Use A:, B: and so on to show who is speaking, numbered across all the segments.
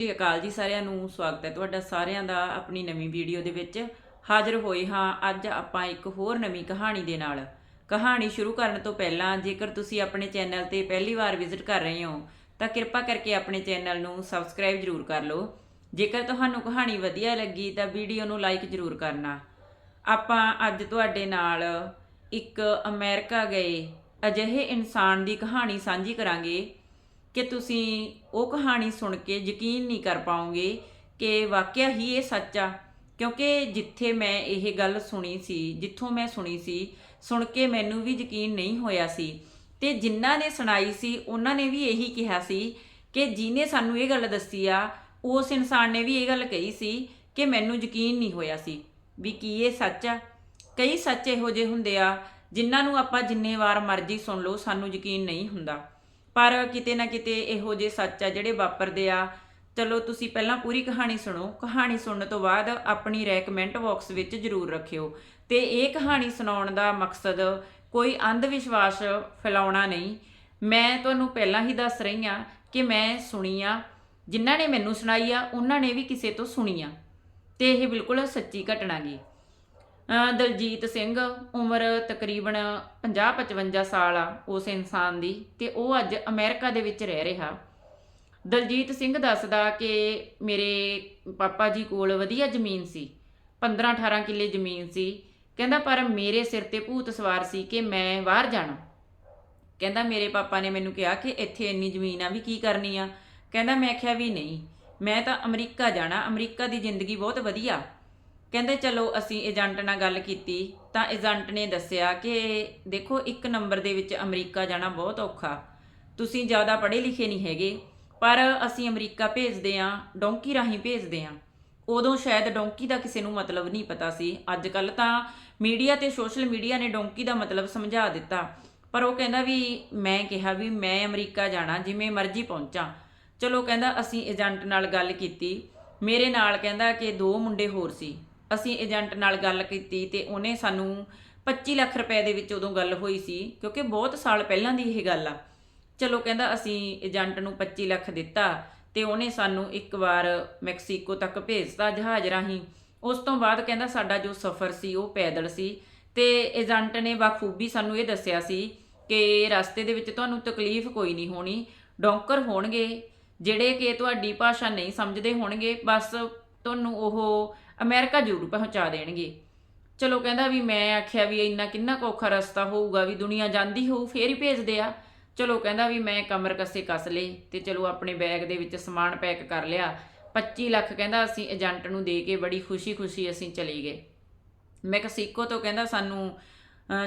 A: ਸ੍ਰੀ ਅਕਾਲ ਜੀ ਸਾਰਿਆਂ ਨੂੰ, ਸਵਾਗਤ ਹੈ ਤੁਹਾਡਾ ਸਾਰਿਆਂ ਦਾ ਆਪਣੀ ਨਵੀਂ ਵੀਡੀਓ ਦੇ ਵਿੱਚ। ਹਾਜ਼ਰ ਹੋਏ ਹਾਂ ਅੱਜ ਆਪਾਂ ਇੱਕ ਹੋਰ ਨਵੀਂ ਕਹਾਣੀ ਦੇ ਨਾਲ। ਕਹਾਣੀ ਸ਼ੁਰੂ ਕਰਨ ਤੋਂ ਪਹਿਲਾਂ ਜੇਕਰ ਤੁਸੀਂ ਆਪਣੇ ਚੈਨਲ ਤੇ ਪਹਿਲੀ ਵਾਰ ਵਿਜ਼ਿਟ ਕਰ ਰਹੇ ਹੋ, ਤਾਂ ਕਿਰਪਾ ਕਰਕੇ ਆਪਣੇ ਚੈਨਲ ਨੂੰ ਸਬਸਕ੍ਰਾਈਬ ਜ਼ਰੂਰ ਕਰ ਲਓ। ਜੇਕਰ ਤੁਹਾਨੂੰ ਕਹਾਣੀ ਵਧੀਆ ਲੱਗੀ, ਤਾਂ ਵੀਡੀਓ ਨੂੰ ਲਾਈਕ ਜ਼ਰੂਰ ਕਰਨਾ। ਆਪਾਂ ਅੱਜ ਤੁਹਾਡੇ ਨਾਲ ਇੱਕ ਅਮਰੀਕਾ ਗਏ। ਅਜਿਹੇ ਇਨਸਾਨ ਦੀ ਕਹਾਣੀ ਸਾਂਝੀ ਕਰਾਂਗੇ ਕਿ ਤੁਸੀਂ ਉਹ ਕਹਾਣੀ ਸੁਣ ਕੇ ਯਕੀਨ ਨਹੀਂ ਕਰ ਪਾਓਗੇ ਕਿ ਵਾਕਿਆ ਹੀ ਇਹ ਸੱਚ ਆ। ਕਿਉਂਕਿ ਜਿੱਥੇ ਮੈਂ ਇਹ ਗੱਲ ਸੁਣੀ ਸੀ, ਜਿੱਥੋਂ ਮੈਂ ਸੁਣੀ ਸੀ, ਸੁਣ ਕੇ ਮੈਨੂੰ ਵੀ ਯਕੀਨ ਨਹੀਂ ਹੋਇਆ ਸੀ। ਤੇ ਜਿਨ੍ਹਾਂ ਨੇ ਸੁਣਾਈ ਸੀ, ਉਹਨਾਂ ਨੇ ਵੀ ਇਹੀ ਕਿਹਾ ਸੀ ਕਿ ਜਿਹਨੇ ਸਾਨੂੰ ਇਹ ਗੱਲ ਦੱਸੀ ਆ, ਉਸ ਇਨਸਾਨ ਨੇ ਵੀ ਇਹ ਗੱਲ ਕਹੀ ਸੀ ਕਿ ਮੈਨੂੰ ਯਕੀਨ ਨਹੀਂ ਹੋਇਆ ਸੀ ਵੀ ਕੀ ਇਹ ਸੱਚ ਆ। ਕਈ ਸੱਚ ਇਹੋ ਜਿਹੇ ਹੁੰਦੇ ਆ, ਜਿਨ੍ਹਾਂ ਨੂੰ ਆਪਾਂ ਜਿੰਨੇ ਵਾਰ ਮਰਜ਼ੀ ਸੁਣ ਲਓ, ਸਾਨੂੰ ਯਕੀਨ ਨਹੀਂ ਹੁੰਦਾ। ਪਰ ਕਿਤੇ ਨਾ ਕਿਤੇ ਇਹੋ ਜਿਹੇ ਸੱਚ ਆ ਜਿਹੜੇ ਵਾਪਰਦੇ ਆ। ਚਲੋ, ਤੁਸੀਂ ਪਹਿਲਾਂ ਪੂਰੀ ਕਹਾਣੀ ਸੁਣੋ। ਕਹਾਣੀ ਸੁਣਨ ਤੋਂ ਬਾਅਦ ਆਪਣੀ ਰਾਏ ਕਮੈਂਟ ਬਾਕਸ ਵਿੱਚ ਜ਼ਰੂਰ ਰੱਖਿਓ। ਤੇ ਇਹ ਕਹਾਣੀ ਸੁਣਾਉਣ ਦਾ ਮਕਸਦ ਕੋਈ ਅੰਧ ਵਿਸ਼ਵਾਸ ਫੈਲਾਉਣਾ ਨਹੀਂ। ਮੈਂ ਤੁਹਾਨੂੰ ਪਹਿਲਾਂ ਹੀ ਦੱਸ ਰਹੀ ਆ ਕਿ ਮੈਂ ਸੁਣੀ ਆ। ਜਿਨ੍ਹਾਂ ਨੇ ਮੈਨੂੰ ਸੁਣਾਈ ਆ, ਉਹਨਾਂ ਨੇ ਵੀ ਕਿਸੇ ਤੋਂ ਸੁਣੀ ਆ। ਤੇ ਇਹ ਬਿਲਕੁਲ ਸੱਚੀ ਘਟਨਾ ਗਈ ਦਲਜੀਤ ਸਿੰਘ ਉਮਰ ਤਕਰੀਬਨ 50-55 ਸਾਲ ਆ ਉਸ ਇਨਸਾਨ ਦੀ ਤੇ ਉਹ ਅੱਜ ਅਮਰੀਕਾ ਦੇ ਵਿੱਚ ਰਹਿ ਰਿਹਾ। ਦਲਜੀਤ ਸਿੰਘ ਦੱਸਦਾ ਕਿ ਮੇਰੇ ਪਾਪਾ ਜੀ ਕੋਲ ਵਧੀਆ ਜ਼ਮੀਨ ਸੀ 15-18 ਕਿੱਲੇ ਜ਼ਮੀਨ ਸੀ। ਕਹਿੰਦਾ, ਪਰ ਮੇਰੇ ਸਿਰ ਤੇ ਭੂਤ ਸਵਾਰ ਸੀ ਕਿ ਮੈਂ ਬਾਹਰ ਜਾਣਾ। ਕਹਿੰਦਾ, ਮੇਰੇ ਪਾਪਾ ਨੇ ਮੈਨੂੰ ਕਿਹਾ ਕਿ ਇੱਥੇ ਇੰਨੀ ਜ਼ਮੀਨ ਆ, ਵੀ ਕੀ ਕਰਨੀ ਆ? ਕਹਿੰਦਾ, ਮੈਂ ਆਖਿਆ ਵੀ ਨਹੀਂ, ਮੈਂ ਤਾਂ ਅਮਰੀਕਾ ਜਾਣਾ, ਅਮਰੀਕਾ ਦੀ ਜ਼ਿੰਦਗੀ ਬਹੁਤ ਵਧੀਆ। ਕਹਿੰਦੇ ਚਲੋ ਅਸੀਂ ਏਜੰਟ ਨਾਲ ਗੱਲ ਕੀਤੀ, ਤਾਂ ਏਜੰਟ ਨੇ ਦੱਸਿਆ ਕਿ ਦੇਖੋ ਇੱਕ ਨੰਬਰ ਦੇ ਵਿੱਚ ਅਮਰੀਕਾ ਜਾਣਾ ਬਹੁਤ ਔਖਾ। ਤੁਸੀਂ ਜ਼ਿਆਦਾ ਪੜ੍ਹੇ ਲਿਖੇ ਨਹੀਂ ਹੈਗੇ, ਪਰ ਅਸੀਂ ਅਮਰੀਕਾ ਭੇਜਦੇ ਆਂ ਡੋਂਕੀ ਰਾਹੀਂ ਭੇਜਦੇ ਆਂ ਉਦੋਂ ਸ਼ਾਇਦ ਡੋਂਕੀ ਦਾ ਕਿਸੇ ਨੂੰ ਮਤਲਬ ਨਹੀਂ ਪਤਾ ਸੀ। ਅੱਜ ਕੱਲ ਤਾਂ ਮੀਡੀਆ ਤੇ ਸੋਸ਼ਲ ਮੀਡੀਆ ਨੇ ਡੋਂਕੀ ਦਾ ਮਤਲਬ ਸਮਝਾ ਦਿੱਤਾ। ਪਰ ਉਹ ਕਹਿੰਦਾ ਵੀ, ਮੈਂ ਕਿਹਾ ਵੀ ਮੈਂ ਅਮਰੀਕਾ ਜਾਣਾ ਜਿਵੇਂ ਮਰਜ਼ੀ ਪਹੁੰਚਾਂ। ਚਲੋ ਕਹਿੰਦਾ ਅਸੀਂ ਏਜੰਟ ਨਾਲ ਗੱਲ ਕੀਤੀ। ਮੇਰੇ ਨਾਲ ਕਹਿੰਦਾ ਕਿ ਦੋ ਮੁੰਡੇ ਹੋਰ ਸੀ। ਅਸੀਂ ਏਜੰਟ ਨਾਲ ਗੱਲ ਕੀਤੀ ਤੇ ਉਹਨੇ ਸਾਨੂੰ 25 ਲੱਖ ਰੁਪਏ ਦੇ ਵਿੱਚ ਉਦੋਂ ਗੱਲ ਹੋਈ ਸੀ, ਕਿਉਂਕਿ ਬਹੁਤ ਸਾਲ ਪਹਿਲਾਂ ਦੀ ਇਹ ਗੱਲ ਆ। ਚਲੋ ਕਹਿੰਦਾ ਅਸੀਂ ਏਜੰਟ ਨੂੰ 25 ਲੱਖ ਦਿੱਤਾ ਤੇ ਉਹਨੇ ਸਾਨੂੰ ਇੱਕ ਵਾਰ ਮੈਕਸੀਕੋ ਤੱਕ ਭੇਜਤਾ ਜਹਾਜ਼ ਰਾਹੀਂ। ਉਸ ਤੋਂ ਬਾਅਦ ਕਹਿੰਦਾ ਸਾਡਾ ਜੋ ਸਫ਼ਰ ਸੀ ਉਹ ਪੈਦਲ ਸੀ ਤੇ ਏਜੰਟ ਨੇ ਬਾਖੂਬੀ ਸਾਨੂੰ ਇਹ ਦੱਸਿਆ ਸੀ ਕਿ ਰਸਤੇ ਦੇ ਵਿੱਚ ਤੁਹਾਨੂੰ ਤਕਲੀਫ ਕੋਈ ਨਹੀਂ ਹੋਣੀ, ਡੌਂਕਰ ਹੋਣਗੇ, ਜਿਹੜੇ ਕਿ ਤੁਹਾਡੀ ਭਾਸ਼ਾ ਨਹੀਂ ਸਮਝਦੇ ਹੋਣਗੇ, ਬਸ ਤੁਹਾਨੂੰ ਉਹ ਅਮਰੀਕਾ ਜ਼ਰੂਰ ਪਹੁੰਚਾ ਦੇਣਗੇ। ਚਲੋ ਕਹਿੰਦਾ ਵੀ ਮੈਂ ਆਖਿਆ ਵੀ ਇੰਨਾ ਕਿੰਨਾ ਕੁ ਔਖਾ ਰਸਤਾ ਹੋਊਗਾ ਵੀ ਦੁਨੀਆ ਜਾਂਦੀ ਹੋਊ, ਫੇਰ ਹੀ ਭੇਜਦੇ ਆ। ਚਲੋ ਕਹਿੰਦਾ ਵੀ ਮੈਂ ਕਮਰ ਕੱਸੇ ਕੱਸ ਲੇ ਤੇ ਚਲੋ ਆਪਣੇ ਬੈਗ ਦੇ ਵਿੱਚ ਸਮਾਨ ਪੈਕ ਕਰ ਲਿਆ। 25 ਲੱਖ ਕਹਿੰਦਾ ਅਸੀਂ ਏਜੰਟ ਨੂੰ ਦੇ ਕੇ ਬੜੀ ਖੁਸ਼ੀ-ਖੁਸ਼ੀ ਅਸੀਂ ਚਲੇ ਗਏ। ਮੈਕਸੀਕੋ ਤੋਂ ਕਹਿੰਦਾ ਸਾਨੂੰ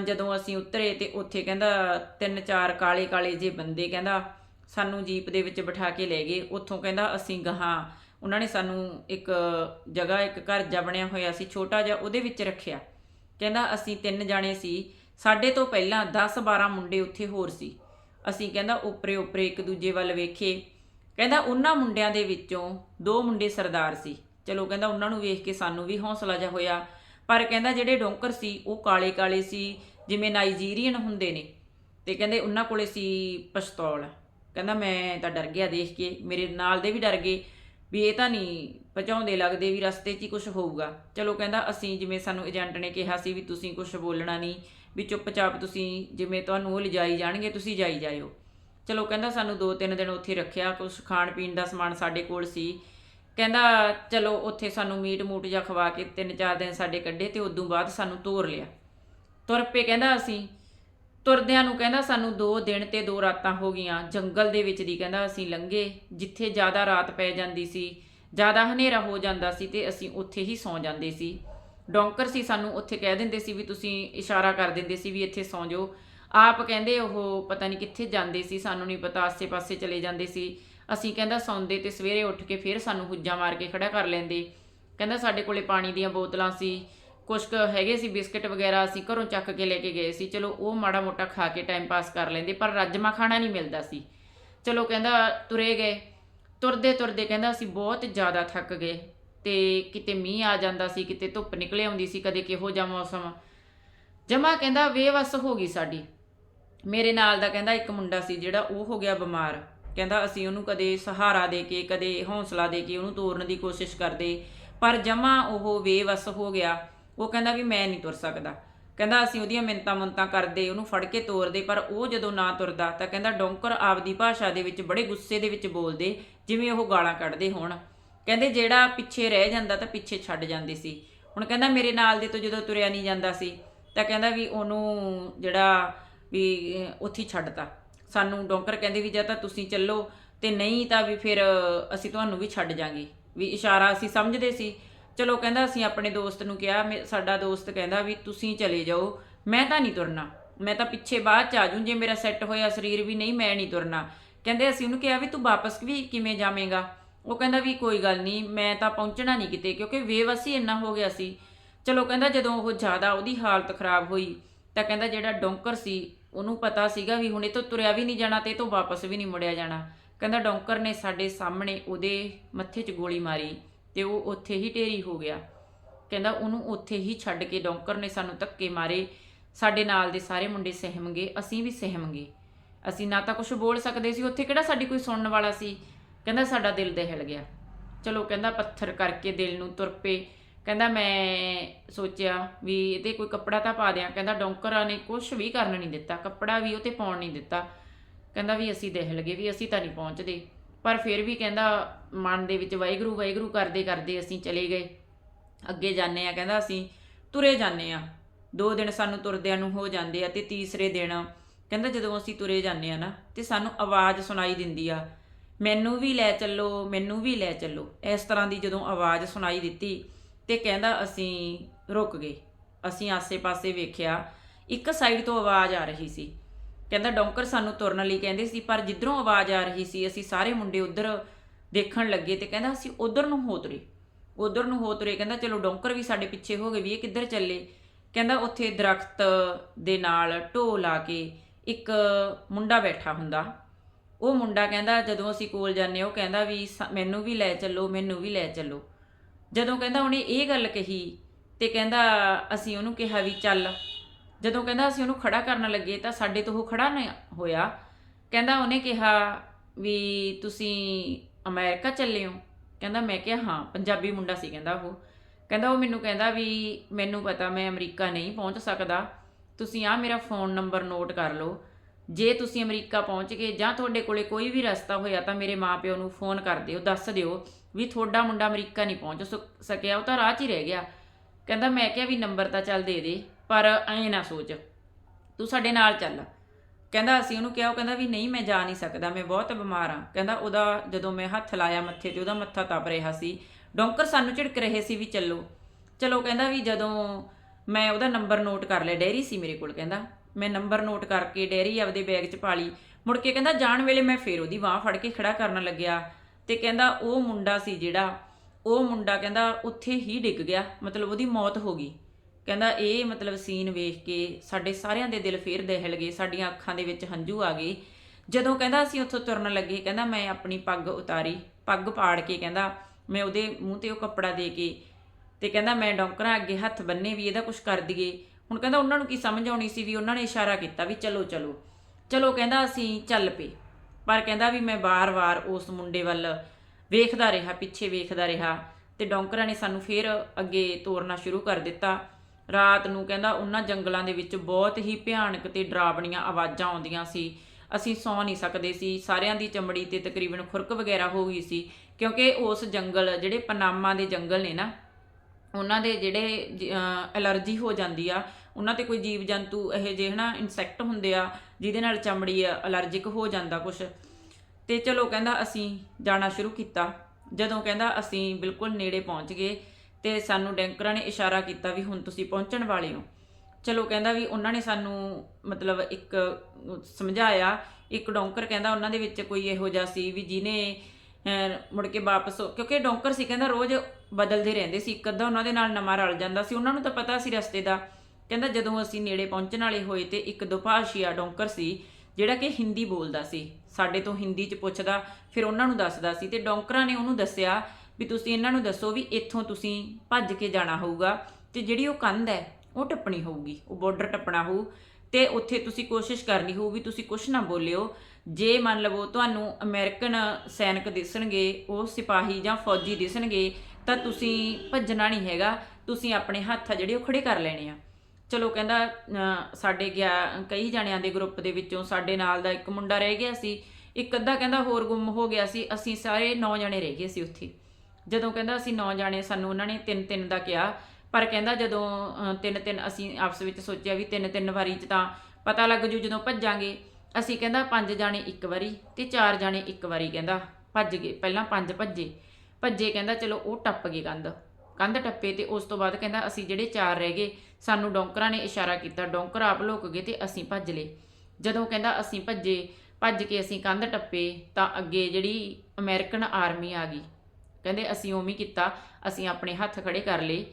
A: ਜਦੋਂ ਅਸੀਂ ਉਤਰੇ ਤੇ ਉੱਥੇ ਕਹਿੰਦਾ ਤਿੰਨ ਚਾਰ ਕਾਲੇ ਕਾਲੇ ਜੇ ਬੰਦੇ ਕਹਿੰਦਾ ਸਾਨੂੰ ਜੀਪ ਦੇ ਵਿੱਚ ਬਿਠਾ ਕੇ ਲੈ ਗਏ। ਉੱਥੋਂ ਕਹਿੰਦਾ ਅਸੀਂ ਗਾਹਾਂ ਉਹਨਾਂ ਨੇ ਸਾਨੂੰ ਇੱਕ ਜਗ੍ਹਾ, ਇੱਕ ਘਰ ਜਿਹਾ ਬਣਿਆ ਹੋਇਆ ਸੀ, ਛੋਟਾ ਜਿਹਾ ਉਹਦੇ ਵਿੱਚ ਰੱਖਿਆ। ਕਹਿੰਦਾ, ਅਸੀਂ ਤਿੰਨ ਜਾਣੇ ਸੀ। ਸਾਡੇ ਤੋਂ ਪਹਿਲਾਂ 10 12 ਮੁੰਡੇ ਉੱਥੇ ਹੋਰ ਸੀ। ਅਸੀਂ ਕਹਿੰਦਾ, ਉਪਰੇ ਉਪਰੇ ਇੱਕ ਦੂਜੇ ਵੱਲ ਵੇਖੇ। ਕਹਿੰਦਾ, ਉਹਨਾਂ ਮੁੰਡਿਆਂ ਦੇ ਵਿੱਚੋਂ ਦੋ ਮੁੰਡੇ ਸਰਦਾਰ ਸੀ। ਚਲੋ, ਕਹਿੰਦਾ, ਉਹਨਾਂ ਨੂੰ ਵੇਖ ਕੇ ਸਾਨੂੰ ਵੀ ਹੌਸਲਾ ਜਿਹਾ ਹੋਇਆ। ਪਰ ਕਹਿੰਦਾ, ਜਿਹੜੇ ਡੋਂਕਰ ਸੀ, ਉਹ ਕਾਲੇ ਕਾਲੇ ਸੀ, ਜਿਵੇਂ ਨਾਈਜੀਰੀਅਨ ਹੁੰਦੇ ਨੇ। ਤੇ ਕਹਿੰਦੇ, ਉਹਨਾਂ ਕੋਲੇ ਸੀ ਪਿਸਤੌਲ। ਕਹਿੰਦਾ, ਮੈਂ ਤਾਂ ਡਰ ਗਿਆ ਦੇਖ ਕੇ। ਮੇਰੇ ਨਾਲ ਦੇ ਵੀ ਡਰ ਗਏ। ਵੀ ਇਹ ਤਾਂ ਨਹੀਂ ਪਹੁੰਚਾਉਂਦੇ ਲੱਗਦੇ ਵੀ ਰਸਤੇ 'ਚ ਹੀ ਕੁਝ ਹੋਊਗਾ। ਚਲੋ ਕਹਿੰਦਾ ਅਸੀਂ ਜਿਵੇਂ ਸਾਨੂੰ ਏਜੰਟ ਨੇ ਕਿਹਾ ਸੀ ਵੀ ਤੁਸੀਂ ਕੁਝ ਬੋਲਣਾ ਨਹੀਂ, ਵੀ ਚੁੱਪਚਾਪ ਤੁਸੀਂ ਜਿਵੇਂ ਤੁਹਾਨੂੰ ਉਹ ਲਿਜਾਈ ਜਾਣਗੇ, ਤੁਸੀਂ ਜਾਈ ਜਾਇਓ। ਚਲੋ ਕਹਿੰਦਾ ਸਾਨੂੰ 2-3 ਦਿਨ ਉੱਥੇ ਰੱਖਿਆ ਕੁਝ ਖਾਣ ਪੀਣ ਦਾ ਸਮਾਨ ਸਾਡੇ ਕੋਲ ਸੀ। ਕਹਿੰਦਾ ਚਲੋ ਉੱਥੇ ਸਾਨੂੰ ਮੀਟ ਮੂਟ ਜਾਂ ਖਵਾ ਕੇ 3-4 ਦਿਨ ਸਾਡੇ ਕੱਢੇ ਤੇ ਉਦੋਂ ਬਾਅਦ ਸਾਨੂੰ ਤੋਰ ਲਿਆ। ਤੁਰ ਪਏ ਕਹਿੰਦਾ ਅਸੀਂ। ਤੁਰਦਿਆਂ ਨੂੰ ਕਹਿੰਦਾ ਸਾਨੂੰ 2 ਦਿਨ ਤੇ 2 ਰਾਤਾਂ ਹੋ ਗਈਆਂ, ਜੰਗਲ ਦੇ ਵਿੱਚ ਦੀ ਕਹਿੰਦਾ ਅਸੀਂ ਲੰਘੇ, ਜਿੱਥੇ ਜ਼ਿਆਦਾ ਰਾਤ ਪੈ ਜਾਂਦੀ ਸੀ, ਜ਼ਿਆਦਾ ਹਨੇਰਾ ਹੋ ਜਾਂਦਾ ਸੀ ਤੇ ਅਸੀਂ ਉੱਥੇ ਹੀ ਸੌਂ ਜਾਂਦੇ ਸੀ। ਡੌਂਕਰ ਸੀ ਸਾਨੂੰ ਉੱਥੇ ਕਹਿ ਦਿੰਦੇ ਸੀ ਵੀ ਤੁਸੀਂ ਇਸ਼ਾਰਾ ਕਰ ਦਿੰਦੇ ਸੀ ਵੀ ਇੱਥੇ ਸੌਂ ਜਾਓ। ਆਪ ਕਹਿੰਦੇ ਉਹ ਪਤਾ ਨਹੀਂ ਕਿੱਥੇ ਜਾਂਦੇ ਸੀ, ਸਾਨੂੰ ਨਹੀਂ ਪਤਾ, ਆਸੇ-ਪਾਸੇ ਚਲੇ ਜਾਂਦੇ ਸੀ। ਅਸੀਂ ਕਹਿੰਦਾ ਸੌਂਦੇ ਤੇ ਸਵੇਰੇ ਉੱਠ ਕੇ ਫਿਰ ਸਾਨੂੰ ਹੁੱਜਾ ਮਾਰ ਕੇ ਖੜਾ ਕਰ ਲੈਂਦੇ। ਕਹਿੰਦਾ ਸਾਡੇ ਕੋਲੇ ਪਾਣੀ ਦੀਆਂ ਬੋਤਲਾਂ ਸੀ ਕੁਛ ਕੁ ਹੈਗੇ ਸੀ ਬਿਸਕਟ ਵਗੈਰਾ ਅਸੀਂ ਘਰੋਂ ਚੱਕ ਕੇ ਲੈ ਕੇ ਗਏ ਸੀ। ਚਲੋ ਉਹ ਮਾੜਾ ਮੋਟਾ ਖਾ ਕੇ ਟਾਈਮ ਪਾਸ ਕਰ ਲੈਂਦੇ, ਪਰ ਰੱਜਮਾ ਖਾਣਾ ਨਹੀਂ ਮਿਲਦਾ ਸੀ। ਚਲੋ ਕਹਿੰਦਾ ਤੁਰੇ ਗਏ। ਤੁਰਦੇ ਤੁਰਦੇ ਕਹਿੰਦਾ ਅਸੀਂ ਬਹੁਤ ਜ਼ਿਆਦਾ ਥੱਕ ਗਏ ਤੇ ਕਿਤੇ ਮੀਂਹ ਆ ਜਾਂਦਾ ਸੀ, ਕਿਤੇ ਧੁੱਪ ਨਿਕਲੇ ਆਉਂਦੀ ਸੀ, ਕਦੇ ਕਿਹੋ ਜਿਹਾ ਮੌਸਮ। ਜਮਾ ਕਹਿੰਦਾ ਬੇਵਸ ਹੋ ਗਈ ਸਾਡੀ। ਮੇਰੇ ਨਾਲ ਦਾ ਕਹਿੰਦਾ ਇੱਕ ਮੁੰਡਾ ਸੀ ਜਿਹੜਾ ਉਹ ਹੋ ਗਿਆ ਬਿਮਾਰ। ਕਹਿੰਦਾ ਅਸੀਂ ਉਹਨੂੰ ਕਦੇ ਸਹਾਰਾ ਦੇ ਕੇ, ਕਦੇ ਹੌਸਲਾ ਦੇ ਕੇ ਉਹਨੂੰ ਤੋਰਨ ਦੀ ਕੋਸ਼ਿਸ਼ ਕਰਦੇ, ਪਰ ਜਮਾ ਉਹ ਬੇਵਸ ਹੋ ਗਿਆ। ਉਹ ਕਹਿੰਦਾ ਵੀ ਮੈਂ ਨਹੀਂ ਤੁਰ ਸਕਦਾ। ਕਹਿੰਦਾ ਅਸੀਂ ਉਹਦੀਆਂ ਮਿੰਤਾਂ ਮੁੰਤਾਂ ਕਰਦੇ, ਉਹਨੂੰ ਫੜ ਕੇ ਤੋਰਦੇ, ਪਰ ਉਹ ਜਦੋਂ ਨਾ ਤੁਰਦਾ ਤਾਂ ਕਹਿੰਦਾ ਡੋਂਕਰ ਆਪਦੀ ਭਾਸ਼ਾ ਦੇ ਵਿੱਚ ਬੜੇ ਗੁੱਸੇ ਦੇ ਵਿੱਚ ਬੋਲਦੇ, ਜਿਵੇਂ ਉਹ ਗਾਲਾਂ ਕੱਢਦੇ ਹੋਣ। ਕਹਿੰਦੇ ਜਿਹੜਾ ਪਿੱਛੇ ਰਹਿ ਜਾਂਦਾ ਤਾਂ ਪਿੱਛੇ ਛੱਡ ਜਾਂਦੇ ਸੀ। ਹੁਣ ਕਹਿੰਦਾ ਮੇਰੇ ਨਾਲ ਦੇ ਤੋਂ ਜਦੋਂ ਤੁਰਿਆ ਨਹੀਂ ਜਾਂਦਾ ਸੀ, ਤਾਂ ਕਹਿੰਦਾ ਵੀ ਉਹਨੂੰ ਜਿਹੜਾ ਵੀ ਉੱਥੇ ਛੱਡਤਾ। ਸਾਨੂੰ ਡੋਂਕਰ ਕਹਿੰਦੇ ਵੀ ਜਾਂ ਤਾਂ ਤੁਸੀਂ ਚੱਲੋ ਤੇ ਨਹੀਂ ਤਾਂ ਵੀ ਫਿਰ ਅਸੀਂ ਤੁਹਾਨੂੰ ਵੀ ਛੱਡ ਜਾਾਂਗੇ। ਵੀ ਇਸ਼ਾਰਾ ਅਸੀਂ ਸਮਝਦੇ ਸੀ ਚਲੋ ਕਹਿੰਦਾ ਅਸੀਂ ਆਪਣੇ ਦੋਸਤ ਨੂੰ ਕਿਹਾ, ਮੇ- ਸਾਡਾ ਦੋਸਤ ਕਹਿੰਦਾ ਵੀ ਤੁਸੀਂ ਚਲੇ ਜਾਓ, ਮੈਂ ਤਾਂ ਨਹੀਂ ਤੁਰਨਾ। ਮੈਂ ਤਾਂ ਪਿੱਛੇ ਬਾਅਦ ਚ ਆ ਜੂੰ, ਜੇ ਮੇਰਾ ਸੈੱਟ ਹੋਇਆ ਸਰੀਰ ਵੀ ਨਹੀਂ, ਮੈਂ ਨਹੀਂ ਤੁਰਨਾ। ਕਹਿੰਦੇ ਅਸੀਂ ਉਹਨੂੰ ਕਿਹਾ ਵੀ ਤੂੰ ਵਾਪਸ ਵੀ ਕਿਵੇਂ ਜਾਵੇਂਗਾ? ਉਹ ਕਹਿੰਦਾ ਵੀ ਕੋਈ ਗੱਲ ਨਹੀਂ, ਮੈਂ ਤਾਂ ਪਹੁੰਚਣਾ ਨਹੀਂ ਕਿਤੇ, ਕਿਉਂਕਿ ਵੇਵਸੀ ਇੰਨਾ ਹੋ ਗਿਆ ਸੀ। ਚਲੋ ਕਹਿੰਦਾ ਜਦੋਂ ਉਹ ਜ਼ਿਆਦਾ ਉਹਦੀ ਹਾਲਤ ਖਰਾਬ ਹੋਈ, ਤਾਂ ਕਹਿੰਦਾ ਜਿਹੜਾ ਡੌਂਕਰ ਸੀ, ਉਹਨੂੰ ਪਤਾ ਸੀਗਾ ਵੀ ਹੁਣ ਇਹ ਤੋਂ ਤੁਰਿਆ ਵੀ ਨਹੀਂ ਜਾਣਾ ਤੇ ਇਹ ਤੋਂ ਵਾਪਸ ਵੀ ਨਹੀਂ ਮੁੜਿਆ ਜਾਣਾ। ਕਹਿੰਦਾ ਡੌਂਕਰ ਨੇ ਸਾਡੇ ਸਾਹਮਣੇ ਉਹਦੇ ਮੱਥੇ 'ਚ ਗੋਲੀ ਮਾਰੀ। ਤੇ ਉਹ ਉੱਥੇ ਹੀ ਢੇਰੀ ਹੋ ਗਿਆ। ਕਹਿੰਦਾ, ਉਹਨੂੰ ਉੱਥੇ ਹੀ ਛੱਡ ਕੇ ਡੌਂਕਰ ਨੇ ਸਾਨੂੰ ਧੱਕੇ ਮਾਰੇ। ਸਾਡੇ ਨਾਲ ਦੇ ਸਾਰੇ ਮੁੰਡੇ ਸਹਿਮ ਗਏ ਅਸੀਂ ਵੀ ਸਹਿਮ ਗਏ ਅਸੀਂ ਨਾ ਤਾਂ ਕੁਝ ਬੋਲ ਸਕਦੇ ਸੀ। ਉੱਥੇ ਕਿਹੜਾ ਸਾਡੀ ਕੋਈ ਸੁਣਨ ਵਾਲਾ ਸੀ? ਕਹਿੰਦਾ, ਸਾਡਾ ਦਿਲ ਦਹਿਲ ਗਿਆ। ਚਲੋ, ਕਹਿੰਦਾ, ਪੱਥਰ ਕਰਕੇ ਦਿਲ ਨੂੰ ਤੁਰ ਪਏ। ਕਹਿੰਦਾ, ਮੈਂ ਸੋਚਿਆ ਵੀ ਇਹਦੇ ਕੋਈ ਕੱਪੜਾ ਤਾਂ ਪਾ ਦਿਆਂ। ਕਹਿੰਦਾ, ਡੌਂਕਰਾਂ ਨੇ ਕੁਝ ਵੀ ਕਰਨ ਨਹੀਂ ਦਿੱਤਾ। ਕੱਪੜਾ ਵੀ ਉਹ ਤੇ ਪਾਉਣ ਨਹੀਂ ਦਿੱਤਾ। ਕਹਿੰਦਾ ਵੀ ਅਸੀਂ ਦਹਿਲ ਗਏ, ਵੀ ਅਸੀਂ ਤਾਂ ਨਹੀਂ ਪਹੁੰਚਦੇ। ਪਰ ਫਿਰ ਵੀ ਕਹਿੰਦਾ ਮਨ ਦੇ ਵਿੱਚ ਵਾਹਿਗੁਰੂ ਵਾਹਿਗੁਰੂ ਕਰਦੇ ਕਰਦੇ ਅਸੀਂ ਚਲੇ ਗਏ। ਅੱਗੇ ਜਾਂਦੇ ਆ ਕਹਿੰਦਾ ਅਸੀਂ ਤੁਰੇ ਜਾਂਦੇ ਆ ਦੋ ਦਿਨ ਸਾਨੂੰ ਤੁਰਦਿਆਂ ਨੂੰ ਹੋ ਜਾਂਦੇ ਆ ਤੇ ਤੀਸਰੇ ਦਿਨ ਕਹਿੰਦਾ ਜਦੋਂ ਅਸੀਂ ਤੁਰੇ ਜਾਂਦੇ ਆ ਨਾ ਤੇ ਸਾਨੂੰ ਆਵਾਜ਼ ਸੁਣਾਈ ਦਿੰਦੀ ਆ, ਮੈਨੂੰ ਵੀ ਲੈ ਚੱਲੋ, ਮੈਨੂੰ ਵੀ ਲੈ ਚੱਲੋ। ਇਸ ਤਰ੍ਹਾਂ ਦੀ ਜਦੋਂ ਆਵਾਜ਼ ਸੁਣਾਈ ਦਿੱਤੀ ਤੇ ਕਹਿੰਦਾ ਅਸੀਂ ਰੁਕ ਗਏ। ਅਸੀਂ ਆਸੇ-ਪਾਸੇ ਵੇਖਿਆ, ਇੱਕ ਸਾਈਡ ਤੋਂ ਆਵਾਜ਼ ਆ ਰਹੀ ਸੀ। ਕਹਿੰਦਾ ਡੌਂਕਰ ਸਾਨੂੰ ਤੁਰਨ ਲਈ ਕਹਿੰਦੇ ਸੀ ਪਰ ਜਿੱਧਰੋਂ ਆਵਾਜ਼ ਆ ਰਹੀ ਸੀ ਅਸੀਂ ਸਾਰੇ ਮੁੰਡੇ ਉੱਧਰ ਦੇਖਣ ਲੱਗੇ ਤੇ ਕਹਿੰਦਾ ਅਸੀਂ ਉਧਰ ਨੂੰ ਹੋ ਤੁਰੇ। ਉਧਰ ਨੂੰ ਹੋ ਤੁਰੇ ਕਹਿੰਦਾ ਚਲੋ ਡੌਂਕਰ ਵੀ ਸਾਡੇ ਪਿੱਛੇ ਹੋ ਗਏ ਵੀ ਇਹ ਕਿੱਧਰ ਚੱਲੇ? ਕਹਿੰਦਾ ਉੱਥੇ ਦਰਖਤ ਦੇ ਨਾਲ ਢੋ ਲਾ ਕੇ ਇੱਕ ਮੁੰਡਾ ਬੈਠਾ ਹੁੰਦਾ। ਉਹ ਮੁੰਡਾ ਕਹਿੰਦਾ ਜਦੋਂ ਅਸੀਂ ਕੋਲ ਜਾਂਦੇ ਹਾਂ, ਉਹ ਕਹਿੰਦਾ ਵੀ ਸ- ਮੈਨੂੰ ਵੀ ਲੈ ਚੱਲੋ ਮੈਨੂੰ ਵੀ ਲੈ ਚੱਲੋ। ਜਦੋਂ ਕਹਿੰਦਾ ਉਹਨੇ ਇਹ ਗੱਲ ਕਹੀ ਤੇ ਕਹਿੰਦਾ ਅਸੀਂ ਉਹਨੂੰ ਕਿਹਾ ਵੀ ਚੱਲ। ਜਦੋਂ ਕਹਿੰਦਾ ਅਸੀਂ ਉਹਨੂੰ ਖੜਾ ਕਰਨ ਲੱਗੇ ਤਾਂ ਸਾਡੇ ਤੋਂ ਉਹ ਖੜਾ ਨਹੀਂ ਹੋਇਆ। ਕਹਿੰਦਾ ਉਹਨੇ ਕਿਹਾ ਵੀ ਤੁਸੀਂ ਅਮਰੀਕਾ ਚੱਲੇ ਹੋ? ਕਹਿੰਦਾ ਮੈਂ ਕਿਹਾ, ਹਾਂ, ਪੰਜਾਬੀ ਮੁੰਡਾ ਸੀ ਕਹਿੰਦਾ ਉਹ। ਕਹਿੰਦਾ ਉਹ ਮੈਨੂੰ ਕਹਿੰਦਾ ਵੀ ਮੈਨੂੰ ਪਤਾ ਮੈਂ ਅਮਰੀਕਾ ਨਹੀਂ ਪਹੁੰਚ ਸਕਦਾ। ਤੁਸੀਂ ਆ ਮੇਰਾ ਫੋਨ ਨੰਬਰ ਨੋਟ ਕਰ ਲਓ। ਜੇ ਤੁਸੀਂ ਅਮਰੀਕਾ ਪਹੁੰਚ ਗਏ ਜਾਂ ਤੁਹਾਡੇ ਕੋਲੇ ਕੋਈ ਵੀ ਰਸਤਾ ਹੋਇਆ ਤਾਂ ਮੇਰੇ ਮਾਪਿਓ ਨੂੰ ਫੋਨ ਕਰ ਦਿਓ, ਦੱਸ ਦਿਓ ਵੀ ਤੁਹਾਡਾ ਮੁੰਡਾ ਅਮਰੀਕਾ ਨਹੀਂ ਪਹੁੰਚ ਸਕ- ਸਕਿਆ, ਉਹ ਤਾਂ ਰਾਹ 'ਚ ਹੀ ਰਹਿ ਗਿਆ। ਕਹਿੰਦਾ ਮੈਂ ਕਿਹਾ ਵੀ ਨੰਬਰ ਤਾਂ ਚੱਲ ਦੇ ਦੇ। ਪਰ ਐਂ ਨਾ ਸੋਚ। ਤੂੰ ਸਾਡੇ ਨਾਲ ਚੱਲ। ਕਹਿੰਦਾ ਅਸੀਂ ਉਹਨੂੰ ਕਿਹਾ, ਉਹ ਕਹਿੰਦਾ ਵੀ ਨਹੀਂ, ਮੈਂ ਜਾ ਨਹੀਂ ਸਕਦਾ, ਮੈਂ ਬਹੁਤ ਬਿਮਾਰ ਹਾਂ ਕਹਿੰਦਾ ਉਹਦਾ ਜਦੋਂ ਮੈਂ ਹੱਥ ਲਾਇਆ ਮੱਥੇ ਤੇ, ਉਹਦਾ ਮੱਥਾ ਤਪ ਰਿਹਾ ਸੀ। ਡੋਂਕਰ ਸਾਨੂੰ ਝਿੜਕ ਰਹੇ ਸੀ ਵੀ ਚੱਲੋ। ਚਲੋ ਕਹਿੰਦਾ ਵੀ ਜਦੋਂ ਮੈਂ ਉਹਦਾ ਨੰਬਰ ਨੋਟ ਕਰ ਲਿਆ, ਡੈਰੀ ਸੀ ਮੇਰੇ ਕੋਲ, ਕਹਿੰਦਾ। ਮੈਂ ਨੰਬਰ ਨੋਟ ਕਰਕੇ ਡੈਰੀ ਆਪਦੇ ਬੈਗ 'ਚ ਪਾ ਲਈ ਮੁੜ ਕੇ ਕਹਿੰਦਾ ਜਾਣ ਵੇਲੇ ਮੈਂ ਫੇਰ ਉਹਦੀ ਬਾਹ ਫੜ ਕੇ ਖੜਾ ਕਰਨ ਲੱਗਿਆ। ਤੇ ਕਹਿੰਦਾ ਉਹ ਮੁੰਡਾ ਸੀ ਜਿਹੜਾ, ਉਹ ਮੁੰਡਾ ਕਹਿੰਦਾ ਉੱਥੇ ਹੀ ਡਿੱਗ ਗਿਆ, ਮਤਲਬ ਉਹਦੀ ਮੌਤ ਹੋ ਗਈ। ਕਹਿੰਦਾ ਇਹ ਮਤਲਬ ਸੀਨ ਵੇਖ ਕੇ ਸਾਡੇ ਸਾਰਿਆਂ ਦੇ ਦਿਲ ਫੇਰ ਦਹਿਲ ਗਏ, ਸਾਡੀਆਂ ਅੱਖਾਂ ਦੇ ਵਿੱਚ ਹੰਝੂ ਆ ਗਏ। ਜਦੋਂ ਕਹਿੰਦਾ ਅਸੀਂ ਉੱਥੋਂ ਤੁਰਨ ਲੱਗੇ, ਕਹਿੰਦਾ ਮੈਂ ਆਪਣੀ ਪੱਗ ਉਤਾਰੀ, ਪੱਗ ਪਾੜ ਕੇ ਕਹਿੰਦਾ ਮੈਂ ਉਹਦੇ ਮੂੰਹ ਤੇ ਉਹ ਕੱਪੜਾ ਦੇ ਕੇ ਤੇ ਕਹਿੰਦਾ ਮੈਂ ਡੌਂਕਰਾਂ ਅੱਗੇ ਹੱਥ ਬੰਨੇ ਵੀ ਇਹਦਾ ਕੁਝ ਕਰ ਦਈਏ। ਹੁਣ ਕਹਿੰਦਾ ਉਹਨਾਂ ਨੂੰ ਕੀ ਸਮਝ ਆਉਣੀ ਸੀ ਵੀ ਉਹਨਾਂ ਨੇ ਇਸ਼ਾਰਾ ਕੀਤਾ ਵੀ ਚਲੋ ਚਲੋ। ਚਲੋ ਕਹਿੰਦਾ ਅਸੀਂ ਚੱਲ ਪਏ, ਪਰ ਕਹਿੰਦਾ ਵੀ ਮੈਂ ਵਾਰ-ਵਾਰ ਉਸ ਮੁੰਡੇ ਵੱਲ ਵੇਖਦਾ ਰਿਹਾ, ਪਿੱਛੇ ਵੇਖਦਾ ਰਿਹਾ ਤੇ ਡੌਂਕਰਾਂ ਨੇ ਸਾਨੂੰ ਫੇਰ ਅੱਗੇ ਤੋਰਨਾ ਸ਼ੁਰੂ ਕਰ ਦਿੱਤਾ। ਰਾਤ ਨੂੰ ਕਹਿੰਦਾ ਉਹਨਾਂ ਜੰਗਲਾਂ ਦੇ ਵਿੱਚ ਬਹੁਤ ਹੀ ਭਿਆਨਕ ਤੇ ਡਰਾਵਣੀਆਂ ਆਵਾਜ਼ਾਂ ਆਉਂਦੀਆਂ ਸੀ। ਅਸੀਂ ਸੌ ਨਹੀਂ ਸਕਦੇ ਸੀ। ਸਾਰਿਆਂ ਦੀ ਚਮੜੀ ਤੇ ਤਕਰੀਬਨ ਖੁਰਕ ਵਗੈਰਾ ਹੋ ਗਈ ਸੀ ਕਿਉਂਕਿ ਉਸ ਜੰਗਲ, ਜਿਹੜੇ ਪਨਾਮਾ ਦੇ ਜੰਗਲ ਨੇ ਨਾ, ਉਹਨਾਂ ਦੇ ਜਿਹੜੇ ਐਲਰਜੀ ਹੋ ਜਾਂਦੀ ਆ, ਉਹਨਾਂ ਤੇ ਕੋਈ ਜੀਵ ਜੰਤੂ ਇਹ ਜਿਹੇ ਨਾ ਇਨਸੈਕਟ ਹੁੰਦੇ ਆ, ਜਿਹਦੇ ਨਾਲ ਚਮੜੀ ਅਲਰਜਿਕ ਹੋ ਜਾਂਦਾ ਕੁਛ। ਤੇ ਚਲੋ ਕਹਿੰਦਾ ਅਸੀਂ ਜਾਣਾ ਸ਼ੁਰੂ ਕੀਤਾ। ਜਦੋਂ ਕਹਿੰਦਾ ਅਸੀਂ ਬਿਲਕੁਲ ਨੇੜੇ ਪਹੁੰਚ ਗਏ ਤੇ ਸਾਨੂੰ ਡੈਂਕਰਾਂ ਨੇ ਇਸ਼ਾਰਾ ਕੀਤਾ ਵੀ ਹੁਣ ਤੁਸੀਂ ਪਹੁੰਚਣ ਵਾਲੇ ਹੋ। ਚਲੋ ਕਹਿੰਦਾ ਵੀ ਉਹਨਾਂ ਨੇ ਸਾਨੂੰ ਮਤਲਬ ਇੱਕ ਸਮਝਾਇਆ, ਇੱਕ ਡੌਂਕਰ ਕਹਿੰਦਾ ਉਹਨਾਂ ਦੇ ਵਿੱਚ ਕੋਈ ਇਹੋ ਜਿਹਾ ਸੀ ਵੀ ਜਿਹਨੇ ਮੁੜ ਕੇ ਵਾਪਸ ਕਿਉਂਕਿ ਡੌਂਕਰ ਸੀ, ਕਹਿੰਦਾ ਰੋਜ਼ ਬਦਲਦੇ ਰਹਿੰਦੇ ਸੀ, ਇੱਕ ਅੱਧਾ ਉਹਨਾਂ ਦੇ ਨਾਲ ਨਵਾਂ ਰਲ ਜਾਂਦਾ ਸੀ। ਉਹਨਾਂ ਨੂੰ ਤਾਂ ਪਤਾ ਸੀ ਰਸਤੇ ਦਾ। ਕਹਿੰਦਾ ਜਦੋਂ ਅਸੀਂ ਨੇੜੇ ਪਹੁੰਚਣ ਵਾਲੇ ਹੋਏ ਤੇ ਇੱਕ ਦੁਭਾਸ਼ੀਆ ਡੌਂਕਰ ਸੀ, ਜਿਹੜਾ ਕਿ ਹਿੰਦੀ ਬੋਲਦਾ ਸੀ, ਸਾਡੇ ਤੋਂ ਹਿੰਦੀ ਚ ਪੁੱਛਦਾ, ਫਿਰ ਉਹਨਾਂ ਨੂੰ ਦੱਸਦਾ ਸੀ ਤੇ ਡੌਂਕਰਾਂ ਨੇ ਉਹਨੂੰ ਦੱਸਿਆ ਵੀ ਤੁਸੀਂ ਇਹਨਾਂ ਨੂੰ ਦੱਸੋ ਵੀ ਇੱਥੋਂ ਤੁਸੀਂ ਭੱਜ ਕੇ ਜਾਣਾ ਹੋਊਗਾ ਤੇ ਜਿਹੜੀ ਉਹ ਕੰਧ ਹੈ, ਉਹ ਟੱਪਣੀ ਹੋਊਗੀ, ਉਹ ਬਾਰਡਰ ਟੱਪਣਾ ਹੋਊ ਤੇ ਉੱਥੇ ਤੁਸੀਂ ਕੋਸ਼ਿਸ਼ ਕਰਨੀ ਹੋਊ ਵੀ ਤੁਸੀਂ ਕੁਝ ਨਾ ਬੋਲਿਓ। ਜੇ ਮੰਨ ਲਵੋ ਤੁਹਾਨੂੰ ਅਮਰੀਕਨ ਸੈਨਿਕ ਦਿਸਣਗੇ, ਉਹ ਸਿਪਾਹੀ ਜਾਂ ਫੌਜੀ ਦਿਸਣਗੇ, ਤਾਂ ਤੁਸੀਂ ਭੱਜਣਾ ਨਹੀਂ ਹੈਗਾ, ਤੁਸੀਂ ਆਪਣੇ ਹੱਥ ਆ ਜਿਹੜੇ ਉਹ ਖੜੇ ਕਰ ਲੈਣੇ ਆ। ਚਲੋ ਕਹਿੰਦਾ ਸਾਡੇ ਗਿਆ, ਕਈ ਜਣਿਆਂ ਦੇ ਗਰੁੱਪ ਦੇ ਵਿੱਚੋਂ ਸਾਡੇ ਨਾਲ ਦਾ ਇੱਕ ਮੁੰਡਾ ਰਹਿ ਗਿਆ ਸੀ, ਇੱਕ ਅੱਧਾ ਕਹਿੰਦਾ ਹੋਰ ਗੁੰਮ ਹੋ ਗਿਆ ਸੀ, ਅਸੀਂ ਸਾਰੇ 9 ਜਣੇ ਰਹਿ ਗਏ ਸੀ ਉੱਥੇ। ਜਦੋਂ ਕਹਿੰਦਾ ਅਸੀਂ ਨੌ ਜਾਣੇ ਸਾਨੂੰ ਉਹਨਾਂ ਨੇ ਤਿੰਨ ਤਿੰਨ ਦਾ ਕਿਹਾ। ਪਰ ਕਹਿੰਦਾ ਜਦੋਂ ਅਹ, ਤਿੰਨ ਤਿੰਨ ਅਸੀਂ ਆਪਸ ਵਿੱਚ ਸੋਚਿਆ ਵੀ ਤਿੰਨ ਤਿੰਨ ਵਾਰੀ ਚ ਤਾਂ ਪਤਾ ਲੱਗ ਜੂ ਜਦੋਂ ਭੱਜਾਂਗੇ। ਅਸੀਂ ਕਹਿੰਦਾ ਪੰਜ ਜਾਣੇ ਇੱਕ ਵਾਰੀ ਤੇ ਚਾਰ ਜਾਣੇ ਇੱਕ ਵਾਰੀ ਕਹਿੰਦਾ ਭੱਜ ਗਏ। ਪਹਿਲਾਂ ਪੰਜ ਭੱਜੇ। ਭੱਜੇ ਕਹਿੰਦਾ ਚਲੋ ਉਹ ਟੱਪ ਗਏ ਕੰਧ। ਕੰਧ ਟੱਪੇ ਤੇ ਉਸ ਤੋਂ ਬਾਅਦ ਕਹਿੰਦਾ ਅਸੀਂ ਜਿਹੜੇ ਚਾਰ ਰਹਿ ਗਏ ਸਾਨੂੰ ਡੌਂਕਰਾਂ ਨੇ ਇਸ਼ਾਰਾ ਕੀਤਾ। ਡੌਂਕਰ ਆਪ ਲੁਕ ਗਏ ਤੇ ਅਸੀਂ ਭੱਜ ਲਏ। ਜਦੋਂ ਕਹਿੰਦਾ ਅਸੀਂ ਭੱਜੇ ਭੱਜ ਕੇ ਅਸੀਂ ਕੰਧ ਟੱਪੇ ਤਾਂ ਅੱਗੇ ਜਿਹੜੀ ਅਮਰੀਕਨ ਆਰਮੀ ਆ ਗਈ। ਕਹਿੰਦੇ ਅਸੀਂ ਉਵੇਂ ਕੀਤਾ, ਅਸੀਂ ਆਪਣੇ ਹੱਥ ਖੜੇ ਕਰ ਲਏ।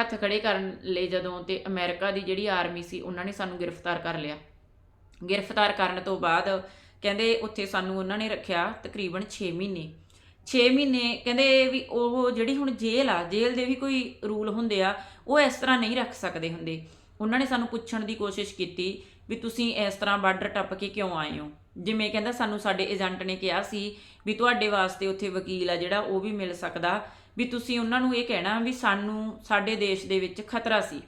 A: ਹੱਥ ਖੜੇ ਕਰਨ ਲਈ ਜਦੋਂ ਤੇ ਅਮਰੀਕਾ ਦੀ ਜਿਹੜੀ ਆਰਮੀ ਸੀ, ਉਹਨਾਂ ਨੇ ਸਾਨੂੰ ਗ੍ਰਿਫਤਾਰ ਕਰ ਲਿਆ। ਗ੍ਰਿਫਤਾਰ ਕਰਨ ਤੋਂ ਬਾਅਦ ਕਹਿੰਦੇ ਉੱਥੇ ਸਾਨੂੰ ਉਹਨਾਂ ਨੇ ਰੱਖਿਆ ਤਕਰੀਬਨ 6 ਮਹੀਨੇ। 6 ਮਹੀਨੇ ਕਹਿੰਦੇ ਵੀ ਉਹ ਜਿਹੜੀ ਹੁਣ ਜੇਲ੍ਹ ਆ, ਜੇਲ੍ਹ ਦੇ ਵੀ ਕੋਈ ਰੂਲ ਹੁੰਦੇ ਆ, ਉਹ ਇਸ ਤਰ੍ਹਾਂ ਨਹੀਂ ਰੱਖ ਸਕਦੇ ਹੁੰਦੇ। ਉਹਨਾਂ ਨੇ ਸਾਨੂੰ ਪੁੱਛਣ ਦੀ ਕੋਸ਼ਿਸ਼ ਕੀਤੀ ਵੀ ਤੁਸੀਂ ਇਸ ਤਰ੍ਹਾਂ ਬਾਰਡਰ ਟੱਪ ਕੇ ਕਿਉਂ ਆਏ ਹੋ? ਜਿਵੇਂ ਕਹਿੰਦਾ ਸਾਨੂੰ ਸਾਡੇ ਏਜੰਟ ਨੇ ਕਿਹਾ ਸੀ ਵੀ ਤੁਹਾਡੇ ਵਾਸਤੇ ਉੱਥੇ ਵਕੀਲ ਆ ਜਿਹੜਾ ਉਹ ਵੀ ਮਿਲ ਸਕਦਾ। ਵੀ ਤੁਸੀਂ ਉਹਨਾਂ ਨੂੰ ਇਹ ਕਹਿਣਾ ਵੀ ਸਾਨੂੰ, ਸਾਡੇ ਦੇਸ਼ ਦੇ ਵਿੱਚ ਖਤਰਾ ਸੀ।